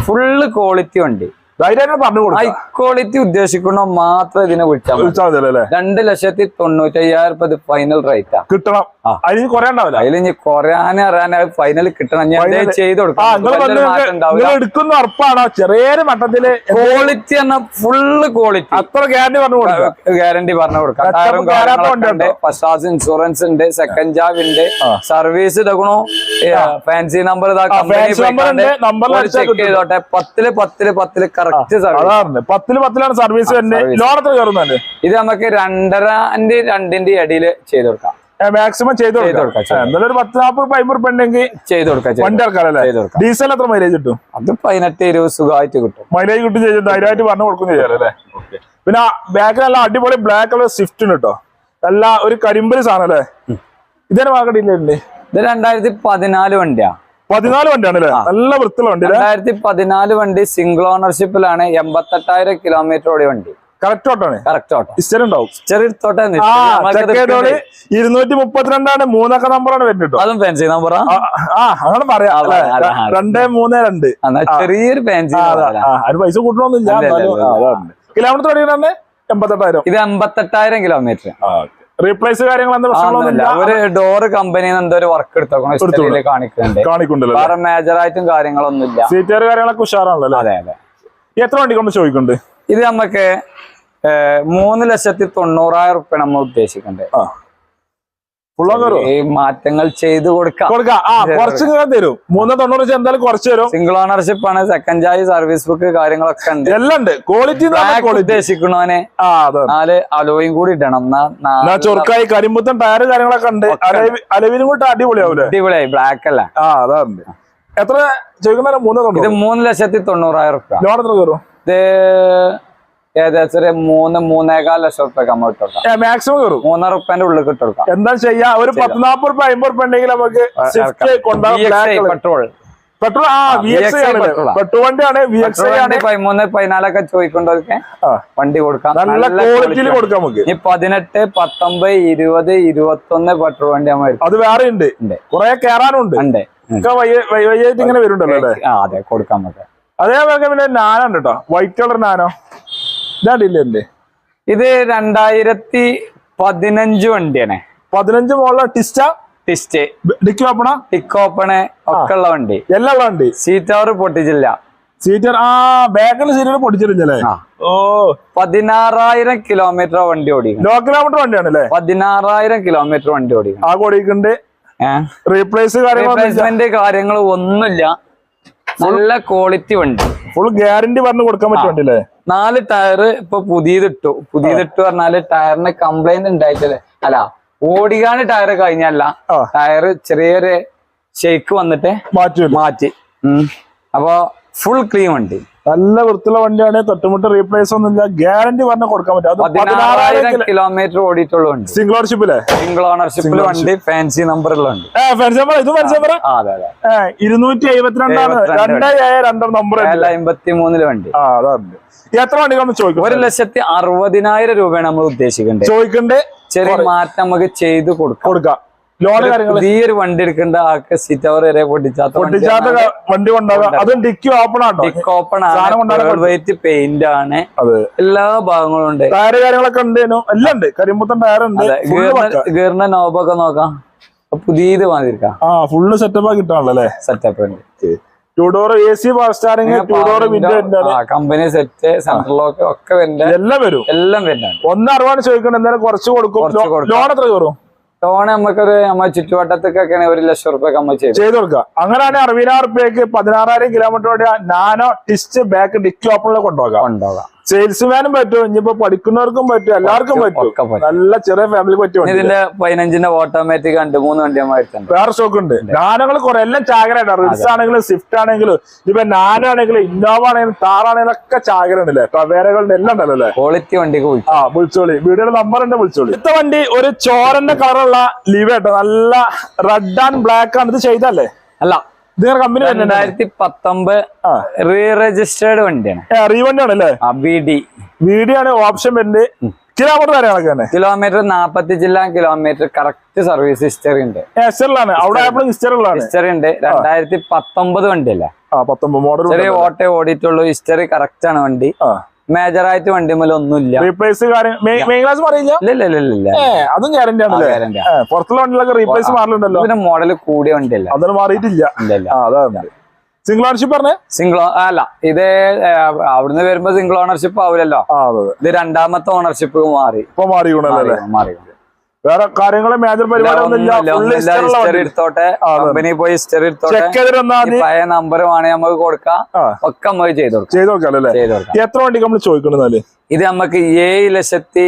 Speaker 1: ഫുള്ള് ക്വാളിറ്റി വണ്ടി. ഹൈ ക്വാളിറ്റി ഉദ്ദേശിക്കണോ മാത്രം ഇതിനെ വിളിച്ചാൽ രണ്ട് ലക്ഷത്തി തൊണ്ണൂറ്റി അയ്യായിരം ഫൈനൽ റേറ്റാ
Speaker 2: കിട്ടണം. അതിന് കുറയാണ്ടാവില്ല
Speaker 1: അതിൽ ഇനി കുറയാൻ അറിയാൻ ഫൈനൽ കിട്ടണം. ഞാൻ ചെയ്ത്
Speaker 2: എടുക്കുന്ന ഉറപ്പാണോ. ചെറിയൊരു മട്ടത്തിൽ
Speaker 1: ക്വാളിറ്റി എന്ന ഫുള്ള് ക്വാളിറ്റി
Speaker 2: അത്ര ഗ്യാരണ്ടി പറഞ്ഞു കൊടുക്കാം.
Speaker 1: ഗ്യാരണ്ടി പറഞ്ഞു കൊടുക്കാം. ഫസ്റ്റ് ക്ലാസ് ഇൻഷുറൻസ് ഉണ്ട് സെക്കൻഡ് ജാബ് ഉണ്ട് സർവീസ് ഇതാക്കണോ. ഫാൻസി നമ്പർ ചെക്ക് ചെയ്തോട്ടെ. പത്തിൽ പത്തിൽ പത്തിൽ കറക്റ്റ് സർവീസ്
Speaker 2: പത്തിൽ പത്തിലാണ് സർവീസ്. ലോൺ എത്ര
Speaker 1: ഇത് നമുക്ക് രണ്ടരന്റെ രണ്ടിന്റെ ഇടയിൽ ചെയ്ത് കൊടുക്കാം.
Speaker 2: മാക്സിമം ചെയ്ത് കൊടുക്കാം. എന്നാലും ഒരു പത്ത് നാൽപ്പത് രൂപ അമ്പത് റുപ്യ ഉണ്ടെങ്കിൽ
Speaker 1: ചെയ്ത് കൊടുക്കാം
Speaker 2: വണ്ടി. ഇറക്കാറല്ലേ ഡീസൽ എത്ര മൈലേജ് കിട്ടും?
Speaker 1: അത് പതിനെട്ട് ഇരുപത് സുഖമായിട്ട് കിട്ടും.
Speaker 2: മൈലേജ് കിട്ടും ചെയ്ത് ധൈര്യമായിട്ട് പറഞ്ഞു കൊടുക്കും ചെയ്യാലേ പിന്നെ ബാക്കിൽ നല്ല അടിപൊളി ബ്ലാക്ക് കളർ സ്വിഫ്റ്റ് ഉണ്ട് കേട്ടോ നല്ല ഒരു കരിമ്പൽ സാധനം അല്ലേ? ഇതേ വാക്കടിയില്ലേ
Speaker 1: ഇത് രണ്ടായിരത്തി പതിനാല് വണ്ടിയാ.
Speaker 2: പതിനാല് വണ്ടിയാണല്ലേ നല്ല വൃത്തിയുള്ള വണ്ടി
Speaker 1: രണ്ടായിരത്തി പതിനാല് വണ്ടി സിംഗിൾ ഓണർഷിപ്പിലാണ് എൺപത്തെട്ടായിരം കിലോമീറ്റർ ഓടിയ വണ്ടി.
Speaker 2: കറക്റ്റ് ഓട്ടാണ്
Speaker 1: കറക്റ്റ് ഓട്ടം
Speaker 2: ഇസ്റ്റർ ഉണ്ടാവും ഇരുന്നൂറ്റി മുപ്പത്തിരണ്ടാണ് മൂന്നക്ക നമ്പറാണ് വരുന്നത്
Speaker 1: അതും ഫാൻസി നമ്പറാ
Speaker 2: ആ, അങ്ങനെ പറയാം. രണ്ട് മൂന്ന് രണ്ട്.
Speaker 1: ചെറിയൊരു ഫാൻസി
Speaker 2: അതാ. പൈസ കൂട്ടണമെന്നില്ല. കിലോമീറ്റർ ഓടിക്കണേ എൺപത്തെട്ടായിരം.
Speaker 1: ഇത് എൺപത്തെട്ടായിരം കിലോമീറ്റർ
Speaker 2: റീപ്ലേസ് കാര്യങ്ങൾ
Speaker 1: ഒരു കമ്പനി എന്തോ ഒരു വർക്ക് എടുത്തോക്കണം ഇഷ്ടത്തിൽ കാണിക്കുന്നുണ്ട്.
Speaker 2: കാണിക്കുന്നുണ്ടല്ലോ?
Speaker 1: വേറെ മേജർ ആയിട്ടും കാര്യങ്ങളൊന്നുമില്ല.
Speaker 2: സീറ്റുകാർ കാര്യങ്ങളൊക്കെ ഉഷാറാണല്ലോ
Speaker 1: അതെ അതെ.
Speaker 2: എത്ര വണ്ടി കൊണ്ട് ചോദിക്കുന്നുണ്ട്?
Speaker 1: ഇത് നമുക്ക് മൂന്ന് ലക്ഷത്തി തൊണ്ണൂറായിരം റുപ്യ നമ്മൾ ഉദ്ദേശിക്കണ്ടേ. ഈ മാറ്റങ്ങൾ ചെയ്ത് കൊടുക്കാം.
Speaker 2: കുറച്ച് തരും. മൂന്ന് തൊണ്ണൂറ് എന്തായാലും കുറച്ച് തരും.
Speaker 1: സിംഗിൾ ഓണർഷിപ്പ് ആണ് സെക്കൻഡ് ചാർജ് സർവീസ് ബുക്ക് കാര്യങ്ങളൊക്കെ ഉണ്ട്.
Speaker 2: എല്ലാം ഉണ്ട്. ക്വാളിറ്റി ഉദ്ദേശിക്കണോനെ
Speaker 1: നാല് അലോയും കൂടി ഇടണം.
Speaker 2: ചൊറുക്കായി കരിമ്പുത്തൻ ടയർ കാര്യങ്ങളൊക്കെ ഉണ്ട്. അലവി- അലവിനും കൂട്ടി അടിപൊളിയാവൂലേ?
Speaker 1: അടിപൊളിയായി. ബ്ലാക്ക് അല്ല?
Speaker 2: ആ എത്ര ചോദിക്കുന്ന? മൂന്ന്
Speaker 1: ഇത് മൂന്ന് ലക്ഷത്തി തൊണ്ണൂറായിരം റുപ്യ
Speaker 2: ലോൺ എത്ര കയറും?
Speaker 1: ഇത് ഏകദേശം ഒരു മൂന്ന് മൂന്നേകാൽ ലക്ഷം റുപ്യ നമ്മൾ ഇട്ടുകൊടുക്കാം
Speaker 2: മാക്സിമം കയറും.
Speaker 1: മൂന്നര റുപ്യന്റെ ഉള്ളിൽ ഇട്ടുകൊടുക്കാം
Speaker 2: എന്താ ചെയ്യാ? ഒരു പത്ത് നാപ്പത് രൂപ അമ്പത് ഉണ്ടെങ്കിൽ നമുക്ക്
Speaker 1: പെട്രോൾ
Speaker 2: പെട്രോൾ ആ വി എക്സ്. പെട്രോൾ വണ്ടിയാണ് വി എക്സ് ആണ്.
Speaker 1: പതിമൂന്ന് പതിനാലൊക്കെ ചോദിക്കൊണ്ടൊക്കെ വണ്ടി കൊടുക്കാം.
Speaker 2: നല്ല ക്വാളിറ്റിയിൽ കൊടുക്കാം നമുക്ക്.
Speaker 1: ഈ പതിനെട്ട് പത്തൊമ്പത് ഇരുപത് ഇരുപത്തൊന്ന് പെട്രോൾ വണ്ടി നമ്മൾ
Speaker 2: അത് വേറെ ഉണ്ട്. കുറെ കേറാനുണ്ട്.
Speaker 1: ഉണ്ട്.
Speaker 2: ഇങ്ങനെ വരുന്നുണ്ടല്ലോ
Speaker 1: അതെ കൊടുക്കാം നമുക്ക്.
Speaker 2: അതേപോലെ പിന്നെ നാനുണ്ട് കേട്ടോ വൈറ്റ് കളർ നാനോ? ഇതാണ്ടില്ലേ
Speaker 1: ഇത് രണ്ടായിരത്തി പതിനഞ്ച് വണ്ടിയാണ്.
Speaker 2: പതിനഞ്ച് മോളിലെ ടിസ്റ്റ
Speaker 1: ടിസ്റ്റ്.
Speaker 2: ഡിക്കി ഓപ്പണ?
Speaker 1: ടിക്ക് ഓപ്പണ് ഒക്കെ ഉള്ള വണ്ടി.
Speaker 2: എല്ലാം ഉള്ള വണ്ടി?
Speaker 1: സീറ്റ് അവർ പൊട്ടിച്ചില്ല.
Speaker 2: സീറ്റർ ആ ബാക്കിൽ സീറ്റർ പൊടിച്ചിട്ടില്ലേ ഓ.
Speaker 1: പതിനാറായിരം കിലോമീറ്റർ വണ്ടി ഓടി
Speaker 2: ലോ കിലോമീറ്റർ വണ്ടിയാണല്ലേ
Speaker 1: പതിനാറായിരം കിലോമീറ്റർ വണ്ടി ഓടി
Speaker 2: ആ
Speaker 1: ഓടിക്കുന്നുണ്ട്
Speaker 2: റീപ്ലേസ്
Speaker 1: റീപ്ലേസ്മെന്റ് കാര്യങ്ങൾ ഒന്നുമില്ല നല്ല ക്വാളിറ്റി വണ്ടി.
Speaker 2: ഫുൾ ഗ്യാരണ്ടി പറഞ്ഞു കൊടുക്കാൻ പറ്റും
Speaker 1: നാല് ടയർ ഇപ്പൊ പുതിയതിട്ടു. പുതിയതിട്ടു പറഞ്ഞാൽ ടയറിന് കംപ്ലൈന്റ് ഉണ്ടായിട്ടില്ല അല്ല ഓടികാണ് ടയർ കഴിഞ്ഞല്ല. ടയർ ചെറിയൊരു ഷെയ്ക്ക് വന്നിട്ട് മാറ്റി. മാറ്റി. അപ്പൊ ഫുൾ ക്ലീൻ വണ്ടി.
Speaker 2: നല്ല വൃത്തിയുള്ള വണ്ടിയാണ്. തൊട്ടുമുട്ട് റീപ്ലേസ് ഒന്നുമില്ല ഗ്യാരണ്ടി പറഞ്ഞ കൊടുക്കാൻ പറ്റും.
Speaker 1: കിലോമീറ്റർ ഓടിയിട്ടുള്ള
Speaker 2: സിംഗിൾ ഓണർഷിപ്പില്ലേ
Speaker 1: സിംഗിൾ ഓണർഷിപ്പിൽ വണ്ടി ഫാൻസി
Speaker 2: ഇത്
Speaker 1: അതെ
Speaker 2: ഏ ഇരുന്നൂറ്റി എഴുപത്തിരണ്ടാണ്.
Speaker 1: എഴുപത്തിരണ്ട്
Speaker 2: രണ്ട് നമ്പർ
Speaker 1: അമ്പത്തി മൂന്നിൽ വണ്ടി.
Speaker 2: ആ അതാണ്. എത്ര വണ്ടികളൊന്നും ചോദിക്കും
Speaker 1: ഒരു ലക്ഷത്തി അറുപതിനായിരം രൂപയാണ് നമ്മൾ ഉദ്ദേശിക്കേണ്ടത്
Speaker 2: ചോദിക്കണ്ടേ?
Speaker 1: ചെറിയ മാറ്റം നമുക്ക് ചെയ്ത് കൊടുക്കാം.
Speaker 2: കൊടുക്കാം. ലോൺ കാര്യങ്ങൾ
Speaker 1: ഒരു വണ്ടി എടുക്കേണ്ട ആൾക്ക് സീറ്റ് അവർ വരെ പൊട്ടിച്ചാത്ത
Speaker 2: പൊട്ടിച്ചാത്ത വണ്ടി കൊണ്ടാകാം അതും ഡിക്കി ഓപ്പൺ ആണ്
Speaker 1: ഡിക്ക് ഓപ്പൺ ആണ്. വെയിറ്റ് പെയിന്റ് ആണ്. എല്ലാ ഭാഗങ്ങളും ഉണ്ട്.
Speaker 2: ടയർ കാര്യങ്ങളൊക്കെ ഉണ്ട്. എല്ലാം ഉണ്ട്. കരിമ്പുത്തൻ ടയർ ഉണ്ട്.
Speaker 1: ഗീറിന്റെ നോബൊക്കെ നോക്കാം. പുതിയത് മാതിരിക്കാം
Speaker 2: ആ ഫുള്ള് സെറ്റപ്പ് ആക്കി കിട്ടാണല്ലോ
Speaker 1: സെറ്റപ്പ് ഉണ്ട്.
Speaker 2: Two door A C power steering two door window
Speaker 1: company set central lock ഒക്കെ വരുന്നുണ്ട്.
Speaker 2: എല്ലാം വരും.
Speaker 1: എല്ലാം വരുന്നുണ്ട്.
Speaker 2: ഒന്ന് അറുപതാണ് ചോദിക്കണം എന്തായാലും കുറച്ച് കൊടുക്കും. ലോൺ എത്ര കയറും?
Speaker 1: ലോൺ നമുക്കൊരു നമ്മുടെ ചുറ്റുവട്ടത്തേക്കൊക്കെയാണ് ഒരു ലക്ഷം റുപ്യൊക്കെ നമ്മൾ ചെയ്തു.
Speaker 2: ചെയ്ത് കൊടുക്കുക. അങ്ങനെയാണ് അറുപതിനായിരം റുപ്യക്ക് പതിനാറായിരം കിലോമീറ്റർ നാനോ ടിസ്റ്റ് ബാക്ക് ഡിക്കി ഓപ്പണിൽ കൊണ്ടുപോകാം.
Speaker 1: കൊണ്ടുപോകാം.
Speaker 2: സെയിൽസ്മാനും പറ്റും ഇനിയിപ്പോ പഠിക്കുന്നവർക്കും പറ്റും എല്ലാവർക്കും പറ്റും. നല്ല ചെറിയ
Speaker 1: ഫാമിലി
Speaker 2: പറ്റും
Speaker 1: ഇതിന്റെ പതിനഞ്ചിന്റെ ഓട്ടോമാറ്റിക് രണ്ട് മൂന്ന് വണ്ടി നമ്മൾ എടുത്തിട്ടുണ്ട്
Speaker 2: വേറെ സ്റ്റോക്ക് ഉണ്ട്. നാനങ്ങൾ കുറെ എല്ലാം ചാകരായിട്ട്. റിൽസ് ആണെങ്കിലും സ്വിഫ്റ്റ് ആണെങ്കിലും ഇപ്പൊ നാനാണെങ്കിലും ഇന്നോവ ആണെങ്കിലും താറാണെങ്കിലും ഒക്കെ ചാകരുണ്ടല്ലേ ടവേരകളുടെ എല്ലാം ഉണ്ടല്ലോ അല്ലേ?
Speaker 1: ക്വാളിറ്റി വണ്ടിക്ക്
Speaker 2: ആ വിളിച്ചോളി. വീഡിയോയുടെ നമ്പർ ഉണ്ട് വിളിച്ചോളി. ഇത്ത വണ്ടി ഒരു ചോരന്റെ കളറുള്ള ലിവ് കേട്ടോ നല്ല റെഡ് ആൻഡ് ബ്ലാക്ക് ആണ്. ഇത് ചെയ്തല്ലേ
Speaker 1: അല്ല
Speaker 2: കമ്പനി
Speaker 1: രണ്ടായിരത്തി പത്തൊമ്പത് റീ രജിസ്റ്റേർഡ് വണ്ടിയാണ്.
Speaker 2: ആണ് ഓപ്ഷൻ വരുന്നത്. കിലോമീറ്റർ കാര്യങ്ങളൊക്കെ തന്നെ?
Speaker 1: കിലോമീറ്റർ നാപ്പത്തി ജില്ല കിലോമീറ്റർ കറക്റ്റ് സർവീസ് ഹിസ്റ്ററി ഉണ്ട്.
Speaker 2: അവിടെ
Speaker 1: ഹിസ്റ്ററി ഉണ്ട്. രണ്ടായിരത്തി പത്തൊമ്പത് വണ്ടിയല്ലേ ചെറിയ ഓട്ടേ ഓടിയിട്ടുള്ളൂ. ഹിസ്റ്ററി കറക്റ്റ് ആണ് വണ്ടി. മേജർ ആയിട്ട് വണ്ടി മേലെ ഒന്നുമില്ല.
Speaker 2: റീപ്ലേസ് മെയിൻ ക്ലാസ് പറയില്ല?
Speaker 1: ഇല്ല ഇല്ല ഇല്ല
Speaker 2: അതും ഗ്യാരണ്ടി ആണ് പുറത്തുള്ള വണ്ടികളൊക്കെ റീപ്ലേസ് മാറലുണ്ടല്ലോ?
Speaker 1: പിന്നെ മോഡൽ കൂടിയ വണ്ടിയല്ല.
Speaker 2: അതൊന്നും മാറിയിട്ടില്ല. അതാണ് സിംഗിൾ ഓണർഷിപ്പ് പറഞ്ഞേ?
Speaker 1: സിംഗിൾ അല്ല ഇത് അവിടുന്ന് വരുമ്പോ സിംഗിൾ ഓണർഷിപ്പ് ആവില്ലല്ലോ ഇത് രണ്ടാമത്തെ ഓണർഷിപ്പ് മാറി.
Speaker 2: ഇപ്പൊ മാറി
Speaker 1: മാറി.
Speaker 2: വേറെ കാര്യങ്ങളും മേജർ പരിപാടി
Speaker 1: എടുത്തോട്ടെ. കമ്പനി പോയി ഹിസ്റ്ററി എടുത്തോട്ടെ. പഴയ നമുക്ക് കൊടുക്കാം. ഒക്കെ നമുക്ക് ചെയ്ത് കൊടുക്കാം.
Speaker 2: ചെയ്ത് നോക്കാം അല്ലേ? എത്ര വണ്ടി നമ്മൾ ചോദിക്കണെന്നാൽ
Speaker 1: ഇത് നമുക്ക് ഏഴ് ലക്ഷത്തി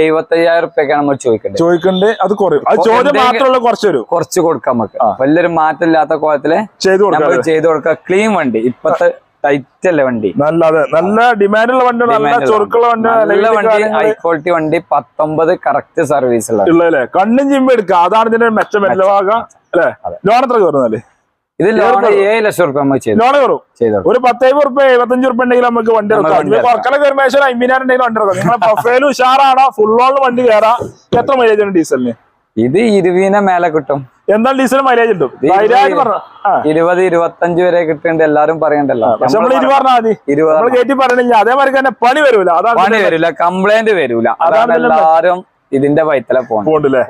Speaker 1: എഴുപത്തി അയ്യായിരം റുപ്യൊക്കെയാണ് നമ്മൾ ചോദിക്കേണ്ടത്
Speaker 2: ചോദിക്കണ്ടേ അത് കുറയും. കുറച്ച്
Speaker 1: കുറച്ച് കൊടുക്കാം നമുക്ക് വലിയൊരു മാറ്റമില്ലാത്ത കോലത്തിൽ
Speaker 2: ചെയ്ത് കൊടുക്കാം?
Speaker 1: ചെയ്ത് കൊടുക്കാം. ക്ലീൻ വണ്ടി. ഇപ്പത്തെ ടൈറ്റ് അല്ലേ വണ്ടി?
Speaker 2: നല്ല അതെ. നല്ല ഡിമാൻഡുള്ള വണ്ടി നല്ല
Speaker 1: Demand ഉള്ള
Speaker 2: ചൊറുക്കുള്ള വണ്ടി
Speaker 1: നല്ല വണ്ടി ഹൈ ക്വാളിറ്റി വണ്ടി പത്തൊമ്പത് കറക്റ്റ് സർവീസ് ഉള്ള.
Speaker 2: ഉള്ളതല്ലേ? കണ്ണും ചിമ്പ് എടുക്കുക. അതാണ് ഇതിന്റെ മെച്ചം ഭാഗം. അല്ലെ? ലോൺ എത്ര കയറുന്നാൽ
Speaker 1: ഇത് ലോൺ ഏഴ് ലക്ഷം റുപ്യ
Speaker 2: ലോൺ കയറും. ഒരു പത്തേഴ് റുപ്യ എഴുപത്തഞ്ച് റുപ്യ ഉണ്ടെങ്കിൽ നമുക്ക് വണ്ടി എടുക്കാം. കൊറക്കല കയറുമ്പോൾ അമ്പതിനായിരം ഉണ്ടെങ്കിൽ വണ്ടി എടുക്കാം. നിങ്ങളെ പ്രൊഫൈൽ ഉഷാറാണോ? ഫുൾ ഓൺ വണ്ടി കയറാം. എത്ര മൈലേജ് ഡീസലിന്
Speaker 1: ഇത് ഇരുപതിനെ മേലെ കിട്ടും.
Speaker 2: എന്താ ഡീസൽ മൈലേജ് കിട്ടും?
Speaker 1: ഇരുപത് ഇരുപത്തഞ്ച് വരെ കിട്ടുന്നുണ്ട്. എല്ലാരും പറയണ്ടല്ലോ.
Speaker 2: അതേമാതിരി തന്നെ പണി വരൂല.
Speaker 1: പണി കംപ്ലൈന്റ് വരൂല.
Speaker 2: അതാണ്
Speaker 1: എല്ലാരും ഇതിന്റെ വൈത്തല പോകണ്ട
Speaker 2: പോണ്ടല്ലേ